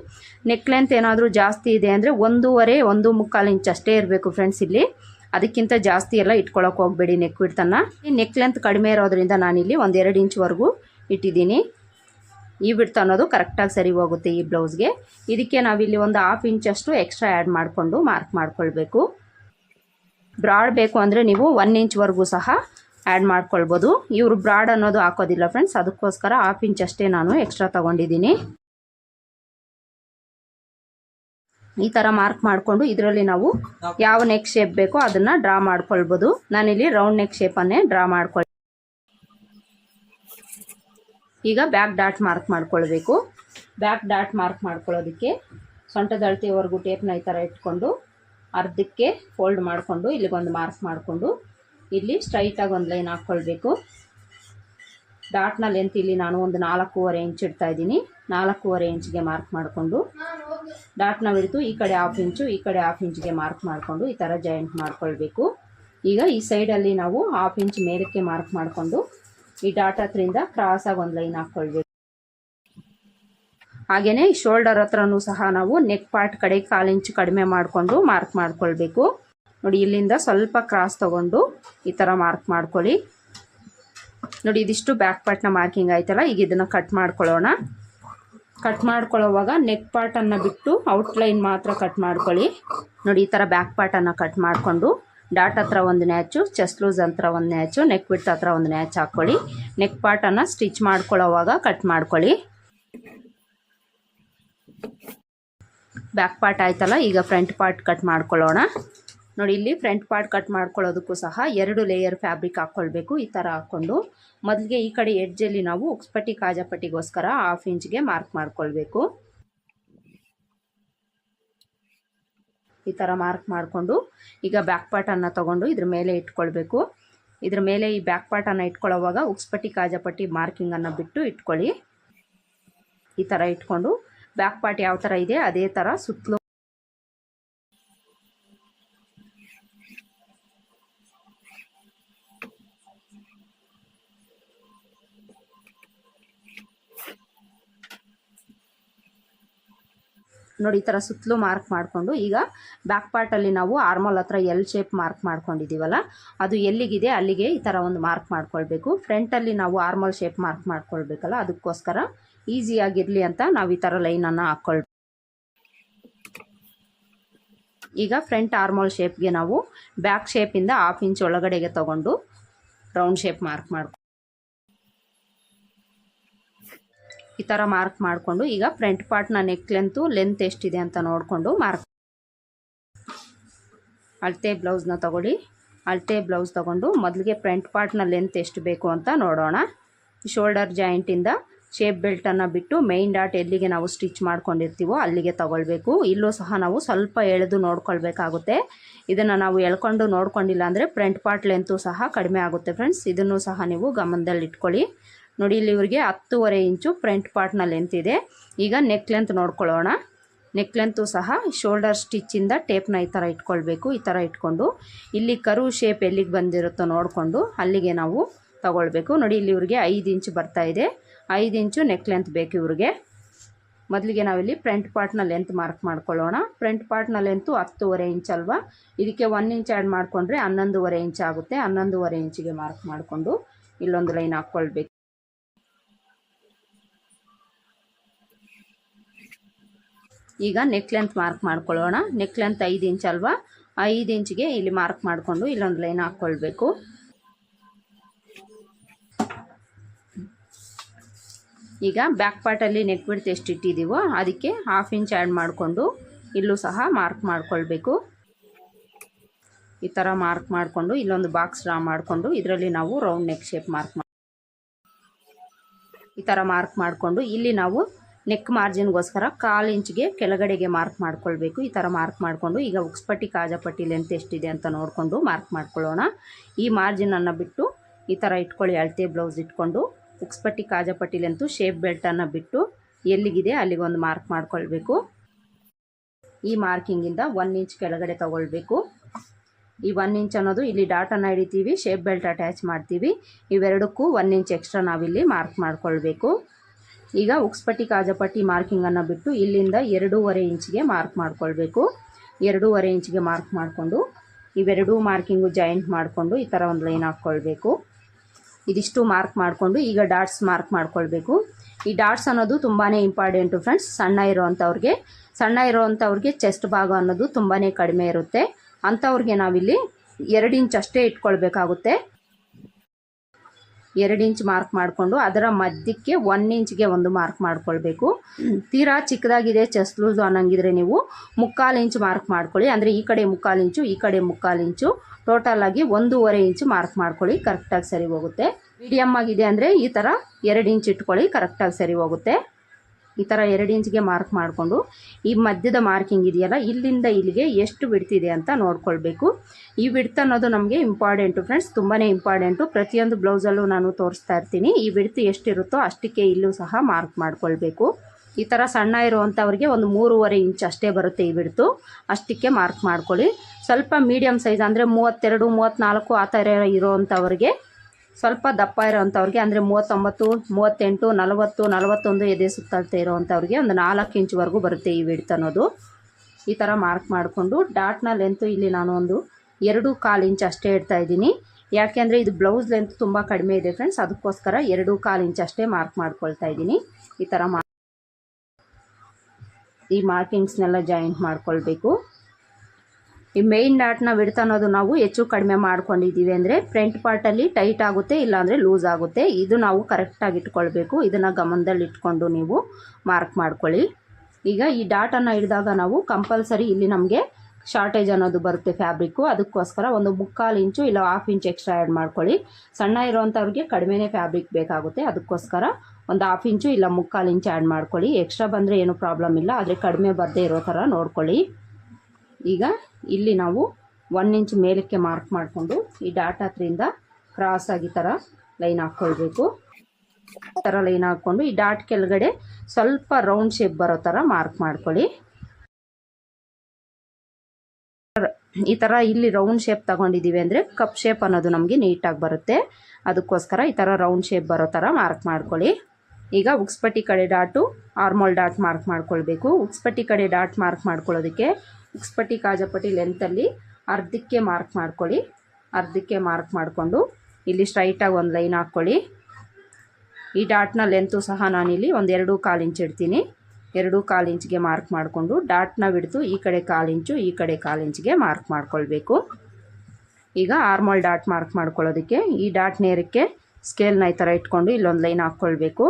Speaker 1: ನೆಕ್ ಲೆಂತ್ ಏನಾದರೂ ಜಾಸ್ತಿ ಇದೆ ಅಂದರೆ ಒಂದೂವರೆ, ಒಂದು ಮುಕ್ಕಾಲು ಇಂಚ್ ಅಷ್ಟೇ ಇರಬೇಕು ಫ್ರೆಂಡ್ಸ್ ಇಲ್ಲಿ. ಅದಕ್ಕಿಂತ ಜಾಸ್ತಿ ಎಲ್ಲ ಇಟ್ಕೊಳಕ್ಕೆ ಹೋಗಬೇಡಿ ನೆಕ್ ವಿಡ್ತನ್ನು ನೆಕ್ ಲೆಂತ್ ಕಡಿಮೆ ಇರೋದ್ರಿಂದ ನಾನಿಲ್ಲಿ ಒಂದು ಎರಡು ಇಂಚ್ವರೆಗೂ ಇಟ್ಟಿದ್ದೀನಿ. ಈ ಬಿಡ್ತು ಅನ್ನೋದು ಕರೆಕ್ಟಾಗಿ ಸರಿ ಹೋಗುತ್ತೆ ಈ ಬ್ಲೌಸ್ಗೆ ಇದಕ್ಕೆ ನಾವಿಲ್ಲಿ ಒಂದು ಹಾಫ್ ಇಂಚಷ್ಟು ಎಕ್ಸ್ಟ್ರಾ ಆ್ಯಡ್ ಮಾಡಿಕೊಂಡು ಮಾರ್ಕ್ ಮಾಡ್ಕೊಳ್ಬೇಕು. ಬ್ರಾಡ್ ಬೇಕು ಅಂದರೆ ನೀವು ಒನ್ ಇಂಚ್ವರೆಗೂ ಸಹ ಆ್ಯಡ್ ಮಾಡ್ಕೊಳ್ಬೋದು. ಇವರು ಬ್ರಾಡ್ ಅನ್ನೋದು ಹಾಕೋದಿಲ್ಲ ಫ್ರೆಂಡ್ಸ್ ಅದಕ್ಕೋಸ್ಕರ ಹಾಫ್ ಇಂಚ್ ಅಷ್ಟೇ ನಾನು ಎಕ್ಸ್ಟ್ರಾ ತೊಗೊಂಡಿದ್ದೀನಿ. ಈ ಥರ ಮಾರ್ಕ್ ಮಾಡಿಕೊಂಡು ಇದರಲ್ಲಿ ನಾವು ಯಾವ ನೆಕ್ ಶೇಪ್ ಬೇಕೋ ಅದನ್ನು ಡ್ರಾ ಮಾಡ್ಕೊಳ್ಬೋದು. ನಾನಿಲ್ಲಿ ರೌಂಡ್ ನೆಕ್ ಶೇಪನ್ನೇ ಡ್ರಾ ಮಾಡ್ಕೊಳ್ ಈಗ ಬ್ಯಾಕ್ ಡಾಟ್ ಮಾರ್ಕ್ ಮಾಡ್ಕೊಳ್ಬೇಕು. ಬ್ಯಾಕ್ ಡಾಟ್ ಮಾರ್ಕ್ ಮಾಡ್ಕೊಳ್ಳೋದಕ್ಕೆ ಸೊಂಟದ ಟೇಪ್ನ ಈ ಥರ ಇಟ್ಕೊಂಡು ಅರ್ಧಕ್ಕೆ ಫೋಲ್ಡ್ ಮಾಡಿಕೊಂಡು ಇಲ್ಲಿಗೊಂದು ಮಾರ್ಕ್ ಮಾಡಿಕೊಂಡು ಇಲ್ಲಿ ಸ್ಟ್ರೈಟಾಗಿ ಒಂದು ಲೈನ್ ಹಾಕ್ಕೊಳ್ಬೇಕು. ಡಾಟ್ನ ಲೆಂತ್ ಇಲ್ಲಿ ನಾನು ಒಂದು ನಾಲ್ಕೂವರೆ ಇಂಚ್ ಇಡ್ತಾ ಇದ್ದೀನಿ. ನಾಲ್ಕೂವರೆ ಇಂಚ್ಗೆ ಮಾರ್ಕ್ ಮಾಡಿಕೊಂಡು ಡಾಟ್ನ ಬಿಡ್ತು ಈ ಕಡೆ ಹಾಫ್ ಇಂಚು ಈ ಕಡೆ ಹಾಫ್ ಇಂಚ್ಗೆ ಮಾರ್ಕ್ ಮಾಡಿಕೊಂಡು ಈ ಥರ ಜಾಯಿಂಟ್ ಮಾಡ್ಕೊಳ್ಬೇಕು. ಈಗ ಈ ಸೈಡಲ್ಲಿ ನಾವು ಹಾಫ್ ಇಂಚ್ ಮೇಲಕ್ಕೆ ಮಾರ್ಕ್ ಮಾಡಿಕೊಂಡು ಈ ಡಾಟ್ ಹತ್ರಿಂದ ಆಗಿ ಒಂದು ಲೈನ್ ಹಾಕ್ಕೊಳ್ಬೇಕು. ಹಾಗೆಯೇ ಶೋಲ್ಡರ್ ಹತ್ರನೂ ಸಹ ನಾವು ನೆಕ್ ಪಾರ್ಟ್ ಕಡೆ ಕಾಲು ಇಂಚು ಕಡಿಮೆ ಮಾಡಿಕೊಂಡು ಮಾರ್ಕ್ ಮಾಡ್ಕೊಳ್ಬೇಕು. ನೋಡಿ, ಇಲ್ಲಿಂದ ಸ್ವಲ್ಪ ಕ್ರಾಸ್ ತಗೊಂಡು ಈ ಥರ ಮಾರ್ಕ್ ಮಾಡ್ಕೊಳ್ಳಿ. ನೋಡಿ, ಇದಿಷ್ಟು ಬ್ಯಾಕ್ ಪಾರ್ಟ್ನ ಮಾರ್ಕಿಂಗ್ ಆಯ್ತಲ್ಲ, ಈಗ ಇದನ್ನು ಕಟ್ ಮಾಡ್ಕೊಳ್ಳೋಣ. ಕಟ್ ಮಾಡ್ಕೊಳ್ಳೋವಾಗ ನೆಕ್ ಪಾರ್ಟನ್ನು ಬಿಟ್ಟು ಔಟ್ಲೈನ್ ಮಾತ್ರ ಕಟ್ ಮಾಡ್ಕೊಳ್ಳಿ. ನೋಡಿ, ಈ ಥರ ಬ್ಯಾಕ್ ಪಾರ್ಟನ್ನು ಕಟ್ ಮಾಡಿಕೊಂಡು. ಡಾಟ್ ಹತ್ರ ಒಂದು ನ್ಯಾಚು ಚೆಸ್ಟ್ ಲೂಸ್ ಹತ್ರ ಒಂದು ನ್ಯಾಚು ನೆಕ್ ಬಿಡ್ತ ಹತ್ರ ಒಂದು ನ್ಯಾಚ್ ಹಾಕ್ಕೊಳ್ಳಿ ನೆಕ್ ಪಾರ್ಟನ್ನು ಸ್ಟಿಚ್ ಮಾಡ್ಕೊಳ್ಳೋವಾಗ ಕಟ್ ಮಾಡ್ಕೊಳ್ಳಿ. ಬ್ಯಾಕ್ ಪಾರ್ಟ್ ಆಯ್ತಲ್ಲ, ಈಗ ಫ್ರಂಟ್ ಪಾರ್ಟ್ ಕಟ್ ಮಾಡ್ಕೊಳ್ಳೋಣ. ನೋಡಿ, ಇಲ್ಲಿ ಫ್ರಂಟ್ ಪಾರ್ಟ್ ಕಟ್ ಮಾಡ್ಕೊಳ್ಳೋದಕ್ಕೂ ಸಹ ಎರಡು ಲೇಯರ್ ಫ್ಯಾಬ್ರಿಕ್ ಹಾಕ್ಕೊಳ್ಬೇಕು, ಈ ಥರ ಹಾಕ್ಕೊಂಡು. ಮೊದಲಿಗೆ ಈ ಕಡೆ ಎಡ್ಜಲ್ಲಿ ನಾವು ಉಕ್ಸ್ಪಟ್ಟಿ ಕಾಜಾಪಟ್ಟಿಗೋಸ್ಕರ ಹಾಫ್ ಇಂಚ್ಗೆ ಮಾರ್ಕ್ ಮಾಡ್ಕೊಳ್ಬೇಕು. ಈ ಥರ ಮಾರ್ಕ್ ಮಾಡಿಕೊಂಡು ಈಗ ಬ್ಯಾಕ್ ಪಾರ್ಟನ್ನು ತೊಗೊಂಡು ಇದ್ರ ಮೇಲೆ ಇಟ್ಕೊಳ್ಬೇಕು. ಇದ್ರ ಮೇಲೆ ಈ ಬ್ಯಾಕ್ ಪಾರ್ಟನ್ನು ಇಟ್ಕೊಳ್ಳೋವಾಗ ಉಕ್ಸ್ಪಟ್ಟಿ ಕಾಜಪಟ್ಟಿ ಮಾರ್ಕಿಂಗನ್ನು ಬಿಟ್ಟು ಇಟ್ಕೊಳ್ಳಿ. ಈ ಥರ ಇಟ್ಕೊಂಡು ಬ್ಯಾಕ್ ಪಾರ್ಟ್ ಯಾವ ಥರ ಇದೆ, ಅದೇ ಥರ ಸುತ್ತಲೂ ನೋಡಿ, ಈ ಥರ ಸುತ್ತಲೂ ಮಾರ್ಕ್ ಮಾಡಿಕೊಂಡು ಈಗ ಬ್ಯಾಕ್ ಪಾರ್ಟಲ್ಲಿ ನಾವು ಆರ್ಮಲ್ ಹತ್ರ ಎಲ್ ಶೇಪ್ ಮಾರ್ಕ್ ಮಾಡ್ಕೊಂಡಿದ್ದೀವಲ್ಲ ಅದು ಎಲ್ಲಿಗಿದೆ, ಅಲ್ಲಿಗೆ ಈ ಥರ ಒಂದು ಮಾರ್ಕ್ ಮಾಡ್ಕೊಳ್ಬೇಕು. ಫ್ರಂಟಲ್ಲಿ ನಾವು ಆರ್ಮಲ್ ಶೇಪ್ ಮಾರ್ಕ್ ಮಾಡ್ಕೊಳ್ಬೇಕಲ್ಲ, ಅದಕ್ಕೋಸ್ಕರ ಈಸಿಯಾಗಿರಲಿ ಅಂತ ನಾವು ಈ ಥರ ಲೈನನ್ನು ಹಾಕ್ಕೊಳ್ಬೇಕು ಈಗ ಫ್ರಂಟ್ ಆರ್ಮಲ್ ಶೇಪ್ಗೆ ನಾವು ಬ್ಯಾಕ್ ಶೇಪಿಂದ ಹಾಫ್ ಇಂಚ್ ಒಳಗಡೆಗೆ ತಗೊಂಡು ರೌಂಡ್ ಶೇಪ್ ಮಾರ್ಕ್ ಮಾಡ್ಕೊ ಈ ಥರ ಮಾರ್ಕ್ ಮಾಡಿಕೊಂಡು ಈಗ ಫ್ರಂಟ್ ಪಾರ್ಟ್ನ ನೆಕ್ ಲೆಂತು ಲೆಂತ್ ಎಷ್ಟಿದೆ ಅಂತ ನೋಡಿಕೊಂಡು ಮಾರ್ಕ್ ಅಳತೆ ಬ್ಲೌಸ್ನ ತಗೊಳ್ಳಿ. ಅಳತೆ ಬ್ಲೌಸ್ ತಗೊಂಡು ಮೊದಲಿಗೆ ಫ್ರಂಟ್ ಪಾರ್ಟ್ನ ಲೆಂತ್ ಎಷ್ಟು ಬೇಕು ಅಂತ ನೋಡೋಣ. ಶೋಲ್ಡರ್ ಜಾಯಿಂಟಿಂದ ಶೇಪ್ ಬೆಲ್ಟನ್ನು ಬಿಟ್ಟು ಮೈನ್ ಡಾಟ್ ಎಲ್ಲಿಗೆ ನಾವು ಸ್ಟಿಚ್ ಮಾಡ್ಕೊಂಡಿರ್ತೀವೋ ಅಲ್ಲಿಗೆ ತಗೊಳ್ಬೇಕು. ಇಲ್ಲೂ ಸಹ ನಾವು ಸ್ವಲ್ಪ ಎಳೆದು ನೋಡ್ಕೊಳ್ಬೇಕಾಗುತ್ತೆ. ಇದನ್ನು ನಾವು ಎಳ್ಕೊಂಡು ನೋಡ್ಕೊಂಡಿಲ್ಲ ಅಂದರೆ ಫ್ರಂಟ್ ಪಾರ್ಟ್ ಲೆಂತು ಸಹ ಕಡಿಮೆ ಆಗುತ್ತೆ ಫ್ರೆಂಡ್ಸ್ ಇದನ್ನು ಸಹ ನೀವು ಗಮನದಲ್ಲಿ ಇಟ್ಕೊಳ್ಳಿ ನೋಡಿ, ಇಲ್ಲಿ ಇವರಿಗೆ ಹತ್ತುವರೆ ಇಂಚು ಫ್ರಂಟ್ ಪಾರ್ಟ್ನ ಲೆಂತ್ ಇದೆ. ಈಗ ನೆಕ್ ಲೆಂತ್ ನೋಡ್ಕೊಳ್ಳೋಣ. ನೆಕ್ ಲೆಂತು ಸಹ ಶೋಲ್ಡರ್ ಸ್ಟಿಚ್ಚಿಂದ ಟೇಪ್ನ ಈ ಥರ ಇಟ್ಕೊಳ್ಬೇಕು, ಈ ಥರ ಇಟ್ಕೊಂಡು. ಇಲ್ಲಿ ಕರು ಶೇಪ್ ಎಲ್ಲಿಗೆ ಬಂದಿರುತ್ತೋ ನೋಡಿಕೊಂಡು ಅಲ್ಲಿಗೆ ನಾವು ತಗೊಳ್ಬೇಕು. ನೋಡಿ, ಇಲ್ಲಿ ಇವ್ರಿಗೆ ಐದು ಇಂಚು ಬರ್ತಾ ಇದೆ. ಐದು ಇಂಚು ನೆಕ್ ಲೆಂತ್ ಬೇಕು ಇವ್ರಿಗೆ. ಮೊದಲಿಗೆ ನಾವಿಲ್ಲಿ ಫ್ರಂಟ್ ಪಾರ್ಟ್ನ ಲೆಂತ್ ಮಾರ್ಕ್ ಮಾಡ್ಕೊಳ್ಳೋಣ. ಫ್ರಂಟ್ ಪಾರ್ಟ್ನ ಲೆಂತು ಹತ್ತುವರೆ ಇಂಚ್ ಅಲ್ವಾ? ಇದಕ್ಕೆ ಒನ್ ಇಂಚ್ ಆ್ಯಡ್ ಮಾಡಿಕೊಂಡ್ರೆ ಹನ್ನೊಂದುವರೆ ಇಂಚ್ ಆಗುತ್ತೆ. ಹನ್ನೊಂದುವರೆ ಇಂಚಿಗೆ ಮಾರ್ಕ್ ಮಾಡಿಕೊಂಡು ಇಲ್ಲೊಂದು ಲೈನ್ ಹಾಕ್ಕೊಳ್ಬೇಕು. ಈಗ ನೆಕ್ ಲೆಂತ್ ಮಾರ್ಕ್ ಮಾಡ್ಕೊಳ್ಳೋಣ. ನೆಕ್ ಲೆಂತ್ ಐದು ಇಂಚ್ ಅಲ್ವಾ? ಐದು ಇಂಚ್ಗೆ ಇಲ್ಲಿ ಮಾರ್ಕ್ ಮಾಡಿಕೊಂಡು ಇಲ್ಲೊಂದು ಲೈನ್ ಹಾಕ್ಕೊಳ್ಬೇಕು. ಈಗ ಬ್ಯಾಕ್ ಪಾರ್ಟಲ್ಲಿ ನೆಕ್ ಬಿಡ್ತು ಎಷ್ಟು ಇಟ್ಟಿದ್ದೀವೋ ಅದಕ್ಕೆ ಹಾಫ್ ಇಂಚ್ ಆ್ಯಡ್ ಮಾಡಿಕೊಂಡು ಇಲ್ಲೂ ಸಹ ಮಾರ್ಕ್ ಮಾಡ್ಕೊಳ್ಬೇಕು. ಈ ಥರ ಮಾರ್ಕ್ ಮಾಡಿಕೊಂಡು ಇಲ್ಲೊಂದು ಬಾಕ್ಸ್ ಡ್ರಾ ಮಾಡಿಕೊಂಡು ಇದರಲ್ಲಿ ನಾವು ರೌಂಡ್ ನೆಕ್ ಶೇಪ್ ಮಾರ್ಕ್ ಈ ಥರ ಮಾರ್ಕ್ ಮಾಡಿಕೊಂಡು ಇಲ್ಲಿ ನಾವು ನೆಕ್ ಮಾರ್ಜಿನ್ಗೋಸ್ಕರ ಕಾಲು ಇಂಚ್ಗೆ ಕೆಳಗಡೆಗೆ ಮಾರ್ಕ್ ಮಾಡ್ಕೊಳ್ಬೇಕು. ಈ ಥರ ಮಾರ್ಕ್ ಮಾಡಿಕೊಂಡು ಈಗ ಉಕ್ಸ್ಪಟ್ಟಿ ಕಾಜಾಪಟ್ಟಿ ಲೆಂತ್ ಎಷ್ಟಿದೆ ಅಂತ ನೋಡಿಕೊಂಡು ಮಾರ್ಕ್ ಮಾಡ್ಕೊಳ್ಳೋಣ. ಈ ಮಾರ್ಜಿನನ್ನು ಬಿಟ್ಟು ಈ ಥರ ಇಟ್ಕೊಳ್ಳಿ. ಅಳತೆ ಬ್ಲೌಸ್ ಇಟ್ಕೊಂಡು ಉಕ್ಸ್ಪಟ್ಟಿ ಕಾಜಾಪಟ್ಟಿ ಲೆಂತು ಶೇಪ್ ಬೆಲ್ಟನ್ನು ಬಿಟ್ಟು ಎಲ್ಲಿಗಿದೆ ಅಲ್ಲಿಗೊಂದು ಮಾರ್ಕ್ ಮಾಡ್ಕೊಳ್ಬೇಕು. ಈ ಮಾರ್ಕಿಂಗಿಂದ ಒನ್ ಇಂಚ್ ಕೆಳಗಡೆ ತಗೊಳ್ಬೇಕು. ಈ ಒನ್ ಇಂಚ್ ಅನ್ನೋದು ಇಲ್ಲಿ ಡಾಟನ್ನು ಹಿಡಿತೀವಿ ಶೇಪ್ ಬೆಲ್ಟ್ ಅಟ್ಯಾಚ್ ಮಾಡ್ತೀವಿ. ಇವೆರಡಕ್ಕೂ ಒನ್ ಇಂಚ್ ಎಕ್ಸ್ಟ್ರಾ ನಾವಿಲ್ಲಿ ಮಾರ್ಕ್ ಮಾಡ್ಕೊಳ್ಬೇಕು. ಈಗ ಉಕ್ಸ್ಪಟ್ಟಿ ಕಾಜಪಟ್ಟಿ ಮಾರ್ಕಿಂಗನ್ನು ಬಿಟ್ಟು ಇಲ್ಲಿಂದ ಎರಡೂವರೆ ಇಂಚಿಗೆ ಮಾರ್ಕ್ ಮಾಡ್ಕೊಳ್ಬೇಕು. ಎರಡೂವರೆ ಇಂಚಿಗೆ ಮಾರ್ಕ್ ಮಾಡಿಕೊಂಡು ಇವೆರಡೂ ಮಾರ್ಕಿಂಗು ಜಾಯಿಂಟ್ ಮಾಡಿಕೊಂಡು ಈ ಥರ ಒಂದು ಲೈನ್ ಹಾಕ್ಕೊಳ್ಬೇಕು. ಇದಿಷ್ಟು ಮಾರ್ಕ್ ಮಾಡಿಕೊಂಡು ಈಗ ಡಾಟ್ಸ್ ಮಾರ್ಕ್ ಮಾಡ್ಕೊಳ್ಬೇಕು. ಈ ಡಾಟ್ಸ್ ಅನ್ನೋದು ತುಂಬಾ ಇಂಪಾರ್ಟೆಂಟು ಫ್ರೆಂಡ್ಸ್. ಸಣ್ಣ ಇರೋವಂಥವ್ರಿಗೆ ಸಣ್ಣ ಇರೋವಂಥವ್ರಿಗೆ ಚೆಸ್ಟ್ ಭಾಗ ಅನ್ನೋದು ತುಂಬಾ ಕಡಿಮೆ ಇರುತ್ತೆ. ಅಂಥವ್ರಿಗೆ ನಾವಿಲ್ಲಿ ಎರಡು ಇಂಚ್ ಅಷ್ಟೇ ಇಟ್ಕೊಳ್ಬೇಕಾಗುತ್ತೆ. ಎರಡು ಇಂಚ್ ಮಾರ್ಕ್ ಮಾಡಿಕೊಂಡು ಅದರ ಮಧ್ಯಕ್ಕೆ ಒನ್ ಇಂಚ್ಗೆ ಒಂದು ಮಾರ್ಕ್ ಮಾಡ್ಕೊಳ್ಬೇಕು. ತೀರಾ ಚಿಕ್ಕದಾಗಿದೆ ಚೆಸ್ಟ್ ಲೂಸ್ ಅನ್ನಂಗಿದ್ರೆ ನೀವು ಮುಕ್ಕಾಲು ಇಂಚ್ ಮಾರ್ಕ್ ಮಾಡ್ಕೊಳ್ಳಿ. ಅಂದರೆ ಈ ಕಡೆ ಮುಕ್ಕಾಲು ಇಂಚು ಈ ಕಡೆ ಮುಕ್ಕಾಲು ಇಂಚು. ಟೋಟಲ್ ಆಗಿ ಒಂದೂವರೆ ಇಂಚು ಮಾರ್ಕ್ ಮಾಡ್ಕೊಳ್ಳಿ ಕರೆಕ್ಟಾಗಿ ಸರಿ ಹೋಗುತ್ತೆ. ಮೀಡಿಯಮ್ ಆಗಿದೆ ಅಂದರೆ ಈ ಥರ ಎರಡು ಇಂಚ್ ಇಟ್ಕೊಳ್ಳಿ ಕರೆಕ್ಟಾಗಿ ಸರಿ ಹೋಗುತ್ತೆ. ಈ ಥರ ಎರಡು ಇಂಚ್ಗೆ ಮಾರ್ಕ್ ಮಾಡಿಕೊಂಡು ಈ ಮಧ್ಯದ ಮಾರ್ಕಿಂಗ್ ಇದೆಯಲ್ಲ, ಇಲ್ಲಿಂದ ಇಲ್ಲಿಗೆ ಎಷ್ಟು ಬಿಡ್ತಿದೆ ಅಂತ ನೋಡ್ಕೊಳ್ಬೇಕು. ಈ ಬಿಡ್ತ್ ಅನ್ನೋದು ನಮಗೆ ಇಂಪಾರ್ಟೆಂಟು ಫ್ರೆಂಡ್ಸ್ ತುಂಬಾ ಇಂಪಾರ್ಟೆಂಟು ಪ್ರತಿಯೊಂದು ಬ್ಲೌಸಲ್ಲೂ ನಾನು ತೋರಿಸ್ತಾ ಇರ್ತೀನಿ. ಈ ಬಿಡ್ತ್ ಎಷ್ಟಿರುತ್ತೋ ಅಷ್ಟಕ್ಕೆ ಇಲ್ಲೂ ಸಹ ಮಾರ್ಕ್ ಮಾಡ್ಕೊಳ್ಬೇಕು. ಈ ಥರ ಸಣ್ಣ ಇರುವಂಥವ್ರಿಗೆ ಒಂದು ಮೂರುವರೆ ಇಂಚ್ ಅಷ್ಟೇ ಬರುತ್ತೆ ಈ ಬಿಡ್ತು ಅಷ್ಟಕ್ಕೆ ಮಾರ್ಕ್ ಮಾಡ್ಕೊಳ್ಳಿ. ಸ್ವಲ್ಪ ಮೀಡಿಯಮ್ ಸೈಜ್ ಅಂದರೆ ಮೂವತ್ತೆರಡು ಮೂವತ್ತ್ನಾಲ್ಕು ಆ ಥರ ಇರೋವಂಥವ್ರಿಗೆ ಸ್ವಲ್ಪ ದಪ್ಪ ಇರೋವಂಥವ್ರಿಗೆ, ಅಂದರೆ ಮೂವತ್ತೊಂಬತ್ತು, ಮೂವತ್ತೆಂಟು, ನಲವತ್ತು, ನಲವತ್ತೊಂದು ಎದೆ ಸುತ್ತಳತೆ ಇರೋವಂಥವ್ರಿಗೆ ಒಂದು ನಾಲ್ಕು ಇಂಚ್ವರೆಗೂ ಬರುತ್ತೆ ಈ ವಿಡ್ತ್ ಅನ್ನೋದು. ಈ ಥರ ಮಾರ್ಕ್ ಮಾಡಿಕೊಂಡು ಡಾಟ್ನ ಲೆಂತು ಇಲ್ಲಿ ನಾನು ಒಂದು ಎರಡು ಕಾಲು ಇಂಚ್ ಅಷ್ಟೇ ಇಡ್ತಾ ಇದ್ದೀನಿ. ಯಾಕೆಂದರೆ ಇದು ಬ್ಲೌಸ್ ಲೆಂತ್ ತುಂಬ ಕಡಿಮೆ ಇದೆ ಫ್ರೆಂಡ್ಸ್ ಅದಕ್ಕೋಸ್ಕರ ಎರಡು ಕಾಲು ಇಂಚ್ ಅಷ್ಟೇ ಮಾರ್ಕ್ ಮಾಡ್ಕೊಳ್ತಾ ಇದ್ದೀನಿ. ಈ ಥರ ಮಾ ಈ ಮಾರ್ಕಿಂಗ್ಸ್ನೆಲ್ಲ ಜಾಯಿಂಟ್ ಮಾಡ್ಕೊಳ್ಬೇಕು. ಈ ಮೇಯ್ನ್ ನಾಟ್ನ ವಿಡ್ತ್ ಅನ್ನೋದು ನಾವು ಹೆಚ್ಚು ಕಡಿಮೆ ಮಾಡ್ಕೊಂಡಿದ್ದೀವಿ ಅಂದರೆ ಫ್ರಂಟ್ ಪಾರ್ಟಲ್ಲಿ ಟೈಟ್ ಆಗುತ್ತೆ, ಇಲ್ಲಾಂದರೆ ಲೂಸ್ ಆಗುತ್ತೆ. ಇದು ನಾವು ಕರೆಕ್ಟಾಗಿ ಇಟ್ಕೊಳ್ಬೇಕು. ಇದನ್ನು ಗಮನದಲ್ಲಿ ಇಟ್ಕೊಂಡು ನೀವು ಮಾರ್ಕ್ ಮಾಡ್ಕೊಳ್ಳಿ. ಈಗ ಈ ಡಾಟನ್ನು ಹಿಡಿದಾಗ ನಾವು ಕಂಪಲ್ಸರಿ ಇಲ್ಲಿ ನಮಗೆ ಶಾರ್ಟೇಜ್ ಅನ್ನೋದು ಬರುತ್ತೆ ಫ್ಯಾಬ್ರಿಕ್ಕು ಅದಕ್ಕೋಸ್ಕರ ಒಂದು ಮುಕ್ಕಾಲು ಇಂಚು ಇಲ್ಲ ಹಾಫ್ ಇಂಚ್ ಎಕ್ಸ್ಟ್ರಾ ಆ್ಯಡ್ ಮಾಡ್ಕೊಳ್ಳಿ. ಸಣ್ಣ ಇರೋವಂಥವ್ರಿಗೆ ಕಡಿಮೆನೇ ಫ್ಯಾಬ್ರಿಕ್ ಬೇಕಾಗುತ್ತೆ. ಅದಕ್ಕೋಸ್ಕರ ಒಂದು ಹಾಫ್ ಇಂಚು ಇಲ್ಲ ಮುಕ್ಕಾಲು ಇಂಚು ಆ್ಯಡ್ ಮಾಡ್ಕೊಳ್ಳಿ. ಎಕ್ಸ್ಟ್ರಾ ಬಂದರೆ ಏನೂ ಪ್ರಾಬ್ಲಮ್ ಇಲ್ಲ. ಆದರೆ ಕಡಿಮೆ ಬರದೇ ಇರೋ ಥರ ನೋಡ್ಕೊಳ್ಳಿ. ಈಗ ಇಲ್ಲಿ ನಾವು ಒನ್ ಇಂಚ್ ಮೇಲಕ್ಕೆ ಮಾರ್ಕ್ ಮಾಡಿಕೊಂಡು ಈ ಡಾಟ್ ಕ್ರಾಸ್ ಆಗಿ ಥರ ಲೈನ್ ಹಾಕ್ಕೊಳ್ಬೇಕು. ಥರ ಲೈನ್ ಹಾಕ್ಕೊಂಡು ಈ ಡಾಟ್ ಕೆಳಗಡೆ ಸ್ವಲ್ಪ ರೌಂಡ್ ಶೇಪ್ ಬರೋ ಥರ ಮಾರ್ಕ್ ಮಾಡ್ಕೊಳ್ಳಿ. ಈ ಥರ ಇಲ್ಲಿ ರೌಂಡ್ ಶೇಪ್ ತಗೊಂಡಿದ್ದೀವಿ ಅಂದರೆ ಕಪ್ ಶೇಪ್ ಅನ್ನೋದು ನಮಗೆ ನೀಟಾಗಿ ಬರುತ್ತೆ. ಅದಕ್ಕೋಸ್ಕರ ಈ ಥರ ರೌಂಡ್ ಶೇಪ್ ಬರೋ ಥರ ಮಾರ್ಕ್ ಮಾಡ್ಕೊಳ್ಳಿ. ಈಗ ಉಕ್ಸ್ಪಟ್ಟಿ ಕಡೆ ಡಾಟು ಆರ್ಮೋಲ್ ಡಾಟ್ ಮಾರ್ಕ್ ಮಾಡ್ಕೊಳ್ಬೇಕು. ಉಕ್ಸ್ಪಟ್ಟಿ ಕಡೆ ಡಾಟ್ ಮಾರ್ಕ್ ಮಾಡ್ಕೊಳ್ಳೋದಕ್ಕೆ ಉಕ್ಸ್ಪಟ್ಟಿ, ಕಾಜಪಟ್ಟಿ ಲೆಂತಲ್ಲಿ ಅರ್ಧಕ್ಕೆ ಮಾರ್ಕ್ ಮಾಡ್ಕೊಳ್ಳಿ. ಅರ್ಧಕ್ಕೆ ಮಾರ್ಕ್ ಮಾಡಿಕೊಂಡು ಇಲ್ಲಿ ಸ್ಟ್ರೈಟಾಗಿ ಒಂದು ಲೈನ್ ಹಾಕ್ಕೊಳ್ಳಿ. ಈ ಡಾಟ್ನ ಲೆಂತು ಸಹ ನಾನಿಲ್ಲಿ ಒಂದು ಎರಡು ಕಾಲು ಇಂಚ್ ಇಡ್ತೀನಿ. ಎರಡು ಕಾಲು ಇಂಚ್ಗೆ ಮಾರ್ಕ್ ಮಾಡಿಕೊಂಡು ಡಾಟ್ನ ಬಿಡ್ತು ಈ ಕಡೆ ಕಾಲು ಇಂಚು ಈ ಕಡೆ ಕಾಲು ಇಂಚ್ಗೆ ಮಾರ್ಕ್ ಮಾಡ್ಕೊಳ್ಬೇಕು. ಈಗ ಆರ್ಮಲ್ ಡಾಟ್ ಮಾರ್ಕ್ ಮಾಡ್ಕೊಳ್ಳೋದಕ್ಕೆ ಈ ಡಾಟ್ ನೇರಕ್ಕೆ ಸ್ಕೇಲ್ನ ಈ ಥರ ಇಟ್ಕೊಂಡು ಇಲ್ಲೊಂದು ಲೈನ್ ಹಾಕ್ಕೊಳ್ಬೇಕು.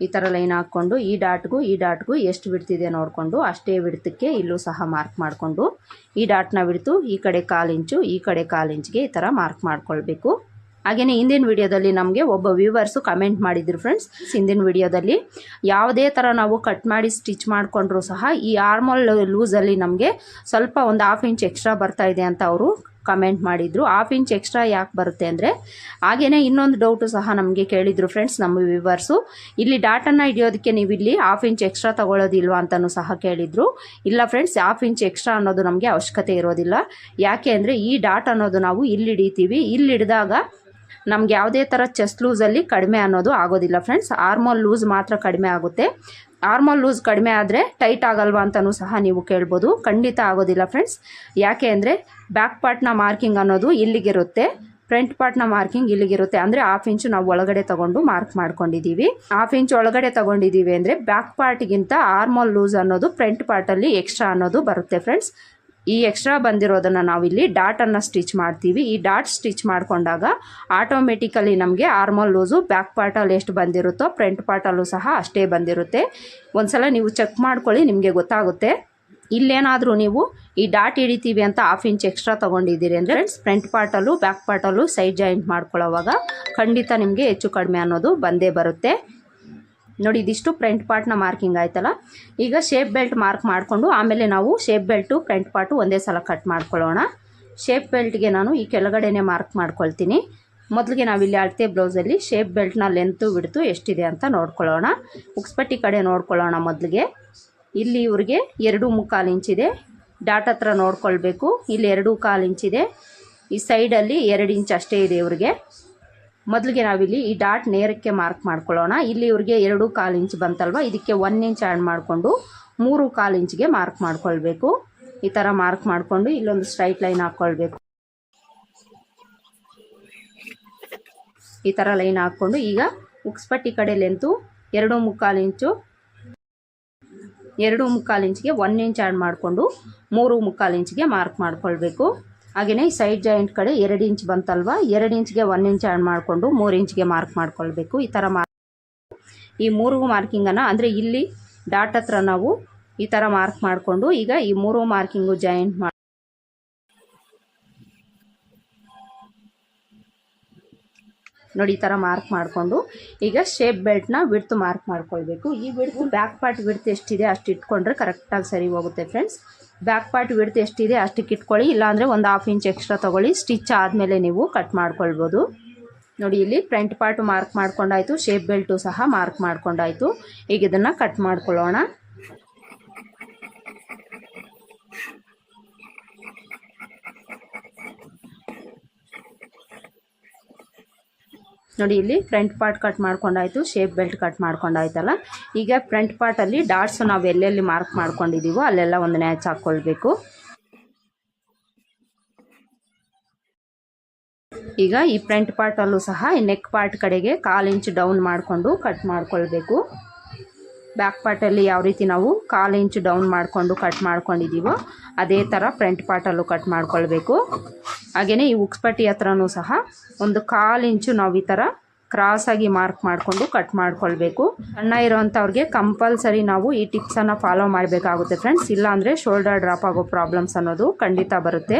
Speaker 1: ಈ ಥರ ಲೈನ್ ಹಾಕ್ಕೊಂಡು ಈ ಡಾಟ್ಗೂ ಈ ಡಾಟ್ಗೂ ಎಷ್ಟು ಬಿಡ್ತಿದೆ ನೋಡಿಕೊಂಡು ಅಷ್ಟೇ ಬಿಡ್ತಕ್ಕೆ ಇಲ್ಲೂ ಸಹ ಮಾರ್ಕ್ ಮಾಡಿಕೊಂಡು ಈ ಡಾಟ್ನ ಬಿಡ್ತು ಈ ಕಡೆ ಕಾಲು ಇಂಚು, ಈ ಕಡೆ ಕಾಲು ಇಂಚ್ಗೆ ಈ ಥರ ಮಾರ್ಕ್ ಮಾಡ್ಕೊಳ್ಬೇಕು. ಹಾಗೆಯೇ ಹಿಂದಿನ ವಿಡಿಯೋದಲ್ಲಿ ನಮಗೆ ಒಬ್ಬ ವ್ಯೂವರ್ಸು ಕಮೆಂಟ್ ಮಾಡಿದ್ರು ಫ್ರೆಂಡ್ಸ್ ಹಿಂದಿನ ವಿಡಿಯೋದಲ್ಲಿ ಯಾವುದೇ ಥರ ನಾವು ಕಟ್ ಮಾಡಿ ಸ್ಟಿಚ್ ಮಾಡಿಕೊಂಡ್ರೂ ಸಹ ಈ ಆರ್ಮಲ್ ಲೂಸಲ್ಲಿ ನಮಗೆ ಸ್ವಲ್ಪ ಒಂದು ಹಾಫ್ ಇಂಚ್ ಎಕ್ಸ್ಟ್ರಾ ಬರ್ತಾ ಇದೆ ಅಂತ ಅವರು ಕಮೆಂಟ್ ಮಾಡಿದರು. ಹಾಫ್ ಇಂಚ್ ಎಕ್ಸ್ಟ್ರಾ ಯಾಕೆ ಬರುತ್ತೆ ಅಂದರೆ ಹಾಗೆಯೇ ಇನ್ನೊಂದು ಡೌಟು ಸಹ ನಮಗೆ ಕೇಳಿದರು ಫ್ರೆಂಡ್ಸ್ ನಮ್ಮ ವಿವರ್ಸು ಇಲ್ಲಿ ಡಾಟನ್ನು ಹಿಡಿಯೋದಕ್ಕೆ ನೀವು ಇಲ್ಲಿ ಹಾಫ್ ಇಂಚ್ ಎಕ್ಸ್ಟ್ರಾ ತಗೊಳ್ಳೋದಿಲ್ವಾ ಅಂತಲೂ ಸಹ ಕೇಳಿದರು. ಇಲ್ಲ ಫ್ರೆಂಡ್ಸ್ ಹಾಫ್ ಇಂಚ್ ಎಕ್ಸ್ಟ್ರಾ ಅನ್ನೋದು ನಮಗೆ ಅವಶ್ಯಕತೆ ಇರೋದಿಲ್ಲ. ಯಾಕೆ ಅಂದರೆ ಈ ಡಾಟ್ ಅನ್ನೋದು ನಾವು ಇಲ್ಲಿ ಹಿಡಿತೀವಿ. ಇಲ್ಲಿ ಹಿಡಿದಾಗ ನಮ್ಗೆ ಯಾವುದೇ ಥರ ಚೆಸ್ಟ್ ಲೂಸಲ್ಲಿ ಕಡಿಮೆ ಅನ್ನೋದು ಆಗೋದಿಲ್ಲ ಫ್ರೆಂಡ್ಸ್ ಆರ್ಮೋಲ್ ಲೂಸ್ ಮಾತ್ರ ಕಡಿಮೆ ಆಗುತ್ತೆ. ಆರ್ಮೋಲ್ ಲೂಸ್ ಕಡಿಮೆ ಆದರೆ ಟೈಟ್ ಆಗಲ್ವಾ ಅಂತಲೂ ಸಹ ನೀವು ಕೇಳ್ಬೋದು. ಖಂಡಿತ ಆಗೋದಿಲ್ಲ ಫ್ರೆಂಡ್ಸ್ ಯಾಕೆ ಅಂದರೆ ಬ್ಯಾಕ್ ಪಾರ್ಟ್ನ ಮಾರ್ಕಿಂಗ್ ಅನ್ನೋದು ಇಲ್ಲಿಗಿರುತ್ತೆ ಫ್ರಂಟ್ ಪಾರ್ಟ್ನ ಮಾರ್ಕಿಂಗ್ ಇಲ್ಲಿಗಿರುತ್ತೆ. ಅಂದರೆ ಹಾಫ್ ಇಂಚು ನಾವು ಒಳಗಡೆ ತಗೊಂಡು ಮಾರ್ಕ್ ಮಾಡ್ಕೊಂಡಿದ್ದೀವಿ. ಹಾಫ್ ಇಂಚ್ ಒಳಗಡೆ ತಗೊಂಡಿದ್ದೀವಿ ಅಂದರೆ ಬ್ಯಾಕ್ ಪಾರ್ಟ್ಗಿಂತ ಆರ್ಮಲ್ ಲೂಸ್ ಅನ್ನೋದು ಫ್ರಂಟ್ ಪಾರ್ಟಲ್ಲಿ ಎಕ್ಸ್ಟ್ರಾ ಅನ್ನೋದು ಬರುತ್ತೆ ಫ್ರೆಂಡ್ಸ್ ಈ ಎಕ್ಸ್ಟ್ರಾ ಬಂದಿರೋದನ್ನು ನಾವಿಲ್ಲಿ ಡಾಟನ್ನು ಸ್ಟಿಚ್ ಮಾಡ್ತೀವಿ. ಈ ಡಾಟ್ ಸ್ಟಿಚ್ ಮಾಡಿಕೊಂಡಾಗ ಆಟೋಮೆಟಿಕಲಿ ನಮಗೆ ಆರ್ಮಲ್ ಲೂಸು ಬ್ಯಾಕ್ ಪಾರ್ಟಲ್ಲಿ ಎಷ್ಟು ಬಂದಿರುತ್ತೋ ಫ್ರಂಟ್ ಪಾರ್ಟಲ್ಲೂ ಸಹ ಅಷ್ಟೇ ಬಂದಿರುತ್ತೆ. ಒಂದ್ಸಲ ನೀವು ಚೆಕ್ ಮಾಡ್ಕೊಳ್ಳಿ, ನಿಮಗೆ ಗೊತ್ತಾಗುತ್ತೆ. ಇಲ್ಲೇನಾದರೂ ನೀವು ಈ ಡಾಟ್ ಹಿಡಿತೀವಿ ಅಂತ ಹಾಫ್ ಇಂಚ್ ಎಕ್ಸ್ಟ್ರಾ ತೊಗೊಂಡಿದ್ದೀರಿ ಅಂದರೆ ಫ್ರೆಂಡ್ಸ್ ಫ್ರಂಟ್ ಪಾರ್ಟಲ್ಲೂ ಬ್ಯಾಕ್ ಪಾರ್ಟಲ್ಲೂ ಸೈಡ್ ಜಾಯಿಂಟ್ ಮಾಡ್ಕೊಳ್ಳೋವಾಗ ಖಂಡಿತ ನಿಮಗೆ ಹೆಚ್ಚು ಕಡಿಮೆ ಅನ್ನೋದು ಬಂದೇ ಬರುತ್ತೆ. ನೋಡಿ, ಇದಿಷ್ಟು ಫ್ರಂಟ್ ಪಾರ್ಟ್ನ ಮಾರ್ಕಿಂಗ್ ಆಯ್ತಲ್ಲ? ಈಗ ಶೇಪ್ ಬೆಲ್ಟ್ ಮಾರ್ಕ್ ಮಾಡಿಕೊಂಡು ಆಮೇಲೆ ನಾವು ಶೇಪ್ ಬೆಲ್ಟು ಫ್ರಂಟ್ ಪಾರ್ಟು ಒಂದೇ ಸಲ ಕಟ್ ಮಾಡ್ಕೊಳ್ಳೋಣ. ಶೇಪ್ ಬೆಲ್ಟ್ಗೆ ನಾನು ಈ ಕೆಳಗಡೆನೇ ಮಾರ್ಕ್ ಮಾಡ್ಕೊಳ್ತೀನಿ. ಮೊದಲಿಗೆ ನಾವಿಲ್ಲಿ ಅಳತೆ ಬ್ಲೌಸಲ್ಲಿ ಶೇಪ್ ಬೆಲ್ಟ್ನ ಲೆಂತು ಬಿಡ್ತು ಎಷ್ಟಿದೆ ಅಂತ ನೋಡ್ಕೊಳ್ಳೋಣ. ಉಕ್ಸ್ಪಟ್ಟಿ ಕಡೆ ನೋಡ್ಕೊಳ್ಳೋಣ ಮೊದಲಿಗೆ. ಇಲ್ಲಿ ಇವ್ರಿಗೆ ಎರಡು ಮುಕ್ಕಾಲು ಇಂಚಿದೆ ಡಾಟ್ ಹತ್ರ ನೋಡ್ಕೊಳ್ಬೇಕು. ಇಲ್ಲಿ ಎರಡು ಕಾಲು ಇಂಚಿದೆ ಈ ಸೈಡಲ್ಲಿ ಎರಡು ಇಂಚ್ ಅಷ್ಟೇ ಇದೆ ಇವ್ರಿಗೆ. ಮೊದಲಿಗೆ ನಾವಿಲ್ಲಿ ಈ ಡಾಟ್ ನೇರಕ್ಕೆ ಮಾರ್ಕ್ ಮಾಡ್ಕೊಳ್ಳೋಣ. ಇಲ್ಲಿ ಇವ್ರಿಗೆ ಎರಡು ಕಾಲು ಇಂಚ್ ಬಂತಲ್ವ? ಇದಕ್ಕೆ ಒನ್ ಇಂಚ್ ಆ್ಯಡ್ ಮಾಡಿಕೊಂಡು ಮೂರು ಕಾಲು ಇಂಚ್ಗೆ ಮಾರ್ಕ್ ಮಾಡ್ಕೊಳ್ಬೇಕು. ಈ ಥರ ಮಾರ್ಕ್ ಮಾಡಿಕೊಂಡು ಇಲ್ಲೊಂದು ಸ್ಟ್ರೈಟ್ ಲೈನ್ ಹಾಕ್ಕೊಳ್ಬೇಕು ಈ ಥರ ಲೈನ್ ಹಾಕ್ಕೊಂಡು ಈಗ ಉಕ್ಸ್ಪಟ್ಟಿ ಕಡೆ ಲೆಂತು ಎರಡು ಮುಕ್ಕಾಲು ಇಂಚು, ಎರಡು ಮುಕ್ಕಾಲು ಇಂಚ್ಗೆ ಒನ್ ಇಂಚ್ ಆ್ಯಡ್ ಮಾಡಿಕೊಂಡು ಮೂರು ಮುಕ್ಕಾಲು ಇಂಚ್ಗೆ ಮಾರ್ಕ್ ಮಾಡ್ಕೊಳ್ಬೇಕು. ಹಾಗೆಯೇ ಸೈಡ್ ಜಾಯಿಂಟ್ ಕಡೆ ಎರಡು ಇಂಚ್ ಬಂತಲ್ವಾ? ಎರಡು ಇಂಚ್ಗೆ ಒನ್ ಇಂಚ್ ಆ್ಯಡ್ ಮಾಡಿಕೊಂಡು ಮೂರು ಇಂಚ್ಗೆ ಮಾರ್ಕ್ ಮಾಡ್ಕೊಳ್ಬೇಕು. ಈ ಥರ ಮಾರ್ಕ್ ಈ ಮೂರು ಮಾರ್ಕಿಂಗನ್ನು ಅಂದರೆ ಇಲ್ಲಿ ಡಾಟ್ ಹತ್ರ ನಾವು ಈ ಥರ ಮಾರ್ಕ್ ಮಾಡಿಕೊಂಡು ಈಗ ಈ ಮೂರು ಮಾರ್ಕಿಂಗು ಜಾಯಿಂಟ್ ಮಾಡಿ ನೋಡಿ, ಈ ಥರ ಮಾರ್ಕ್ ಮಾಡಿಕೊಂಡು ಈಗ ಶೇಪ್ ಬೆಲ್ಟ್ನ ವಿಡ್ತು ಮಾರ್ಕ್ ಮಾಡ್ಕೊಳ್ಬೇಕು. ಈ ವಿಡ್ತು ಬ್ಯಾಕ್ ಪಾರ್ಟ್ ವಿಡ್ತ್ ಎಷ್ಟಿದೆ ಅಷ್ಟು ಇಟ್ಕೊಂಡ್ರೆ ಕರೆಕ್ಟಾಗಿ ಸರಿ ಹೋಗುತ್ತೆ ಫ್ರೆಂಡ್ಸ್ ಬ್ಯಾಕ್ ಪಾರ್ಟ್ ವಿಡ್ತ್ ಎಷ್ಟಿದೆ ಅಷ್ಟಕ್ಕೆ ಇಟ್ಕೊಳ್ಳಿ, ಇಲ್ಲಾಂದರೆ ಒಂದು ಹಾಫ್ ಇಂಚ್ ಎಕ್ಸ್ಟ್ರಾ ತೊಗೊಳ್ಳಿ ಸ್ಟಿಚ್ ಆದಮೇಲೆ ನೀವು ಕಟ್ ಮಾಡ್ಕೊಳ್ಬೋದು. ನೋಡಿ, ಇಲ್ಲಿ ಫ್ರಂಟ್ ಪಾರ್ಟ್ ಮಾರ್ಕ್ ಮಾಡ್ಕೊಂಡಾಯಿತು ಶೇಪ್ ಬೆಲ್ಟು ಸಹ ಮಾರ್ಕ್ ಮಾಡ್ಕೊಂಡಾಯಿತು. ಈಗ ಇದನ್ನು ಕಟ್ ಮಾಡ್ಕೊಳ್ಳೋಣ. ನೋಡಿ, ಇಲ್ಲಿ ಫ್ರಂಟ್ ಪಾರ್ಟ್ ಕಟ್ ಮಾಡ್ಕೊಂಡಾಯ್ತು ಶೇಪ್ ಬೆಲ್ಟ್ ಕಟ್ ಮಾಡ್ಕೊಂಡಾಯ್ತಲ್ಲ. ಈಗ ಫ್ರಂಟ್ ಪಾರ್ಟಲ್ಲಿ ಡಾಟ್ಸು ನಾವು ಎಲ್ಲೆಲ್ಲಿ ಮಾರ್ಕ್ ಮಾಡ್ಕೊಂಡಿದ್ದೀವೋ ಅಲ್ಲೆಲ್ಲ ಒಂದು ನ್ಯಾಚ್ ಹಾಕ್ಕೊಳ್ಬೇಕು ಈಗ ಈ ಫ್ರಂಟ್ ಪಾರ್ಟಲ್ಲೂ ಸಹ ಈ ನೆಕ್ ಪಾರ್ಟ್ ಕಡೆಗೆ ಕಾಲು ಇಂಚ್ ಡೌನ್ ಮಾಡಿಕೊಂಡು ಕಟ್ ಮಾಡ್ಕೊಳ್ಬೇಕು. ಬ್ಯಾಕ್ ಪಾರ್ಟಲ್ಲಿ ಯಾವ ರೀತಿ ನಾವು ಕಾಲು ಇಂಚು ಡೌನ್ ಮಾಡಿಕೊಂಡು ಕಟ್ ಮಾಡ್ಕೊಂಡಿದ್ದೀವೋ ಅದೇ ಥರ ಫ್ರಂಟ್ ಪಾರ್ಟಲ್ಲೂ ಕಟ್ ಮಾಡ್ಕೊಳ್ಬೇಕು. ಹಾಗೆಯೇ ಈ ಉಕ್ಸ್ಪಟ್ಟಿ ಹತ್ರನೂ ಸಹ ಒಂದು ಕಾಲು ಇಂಚು ನಾವು ಈ ಥರ ಕ್ರಾಸಾಗಿ ಮಾರ್ಕ್ ಮಾಡಿಕೊಂಡು ಕಟ್ ಮಾಡ್ಕೊಳ್ಬೇಕು. ಸಣ್ಣ ಇರೋವಂಥವ್ರಿಗೆ ಕಂಪಲ್ಸರಿ ನಾವು ಈ ಟಿಪ್ಸನ್ನು ಫಾಲೋ ಮಾಡಬೇಕಾಗುತ್ತೆ ಫ್ರೆಂಡ್ಸ್ ಇಲ್ಲಾಂದರೆ ಶೋಲ್ಡರ್ ಡ್ರಾಪ್ ಆಗೋ ಪ್ರಾಬ್ಲಮ್ಸ್ ಅನ್ನೋದು ಖಂಡಿತ ಬರುತ್ತೆ.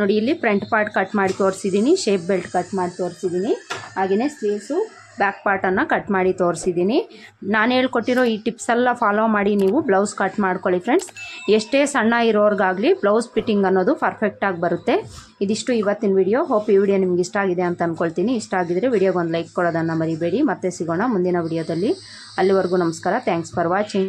Speaker 1: ನೋಡಿ, ಇಲ್ಲಿ ಫ್ರಂಟ್ ಪಾರ್ಟ್ ಕಟ್ ಮಾಡಿ ತೋರಿಸಿದ್ದೀನಿ ಶೇಪ್ ಬೆಲ್ಟ್ ಕಟ್ ಮಾಡಿ ತೋರಿಸಿದ್ದೀನಿ ಹಾಗೆಯೇ ಸ್ಲೀವ್ಸು ಬ್ಯಾಕ್ ಪಾರ್ಟನ್ನು ಕಟ್ ಮಾಡಿ ತೋರಿಸಿದ್ದೀನಿ ನಾನು ಹೇಳ್ಕೊಟ್ಟಿರೋ ಈ ಟಿಪ್ಸ್ ಎಲ್ಲ ಫಾಲೋ ಮಾಡಿ ನೀವು ಬ್ಲೌಸ್ ಕಟ್ ಮಾಡ್ಕೊಳ್ಳಿ ಫ್ರೆಂಡ್ಸ್ ಎಷ್ಟೇ ಸಣ್ಣ ಇರೋರ್ಗಾಗಲಿ ಬ್ಲೌಸ್ ಫಿಟ್ಟಿಂಗ್ ಅನ್ನೋದು ಪರ್ಫೆಕ್ಟಾಗಿ ಬರುತ್ತೆ. ಇದಿಷ್ಟು ಇವತ್ತಿನ ವಿಡಿಯೋ ಹೋಪ್ ಈ ವಿಡಿಯೋ ನಿಮ್ಗೆ ಇಷ್ಟ ಆಗಿದೆ ಅಂತ ಅಂದ್ಕೊಳ್ತೀನಿ ಇಷ್ಟ ಆಗಿದ್ರೆ ವಿಡಿಯೋಗೊಂದು ಲೈಕ್ ಕೊಡೋದನ್ನು ಮರಿಬೇಡಿ. ಮತ್ತೆ ಸಿಗೋಣ ಮುಂದಿನ ವಿಡಿಯೋದಲ್ಲಿ ಅಲ್ಲಿವರೆಗೂ ನಮಸ್ಕಾರ. Thanks for watching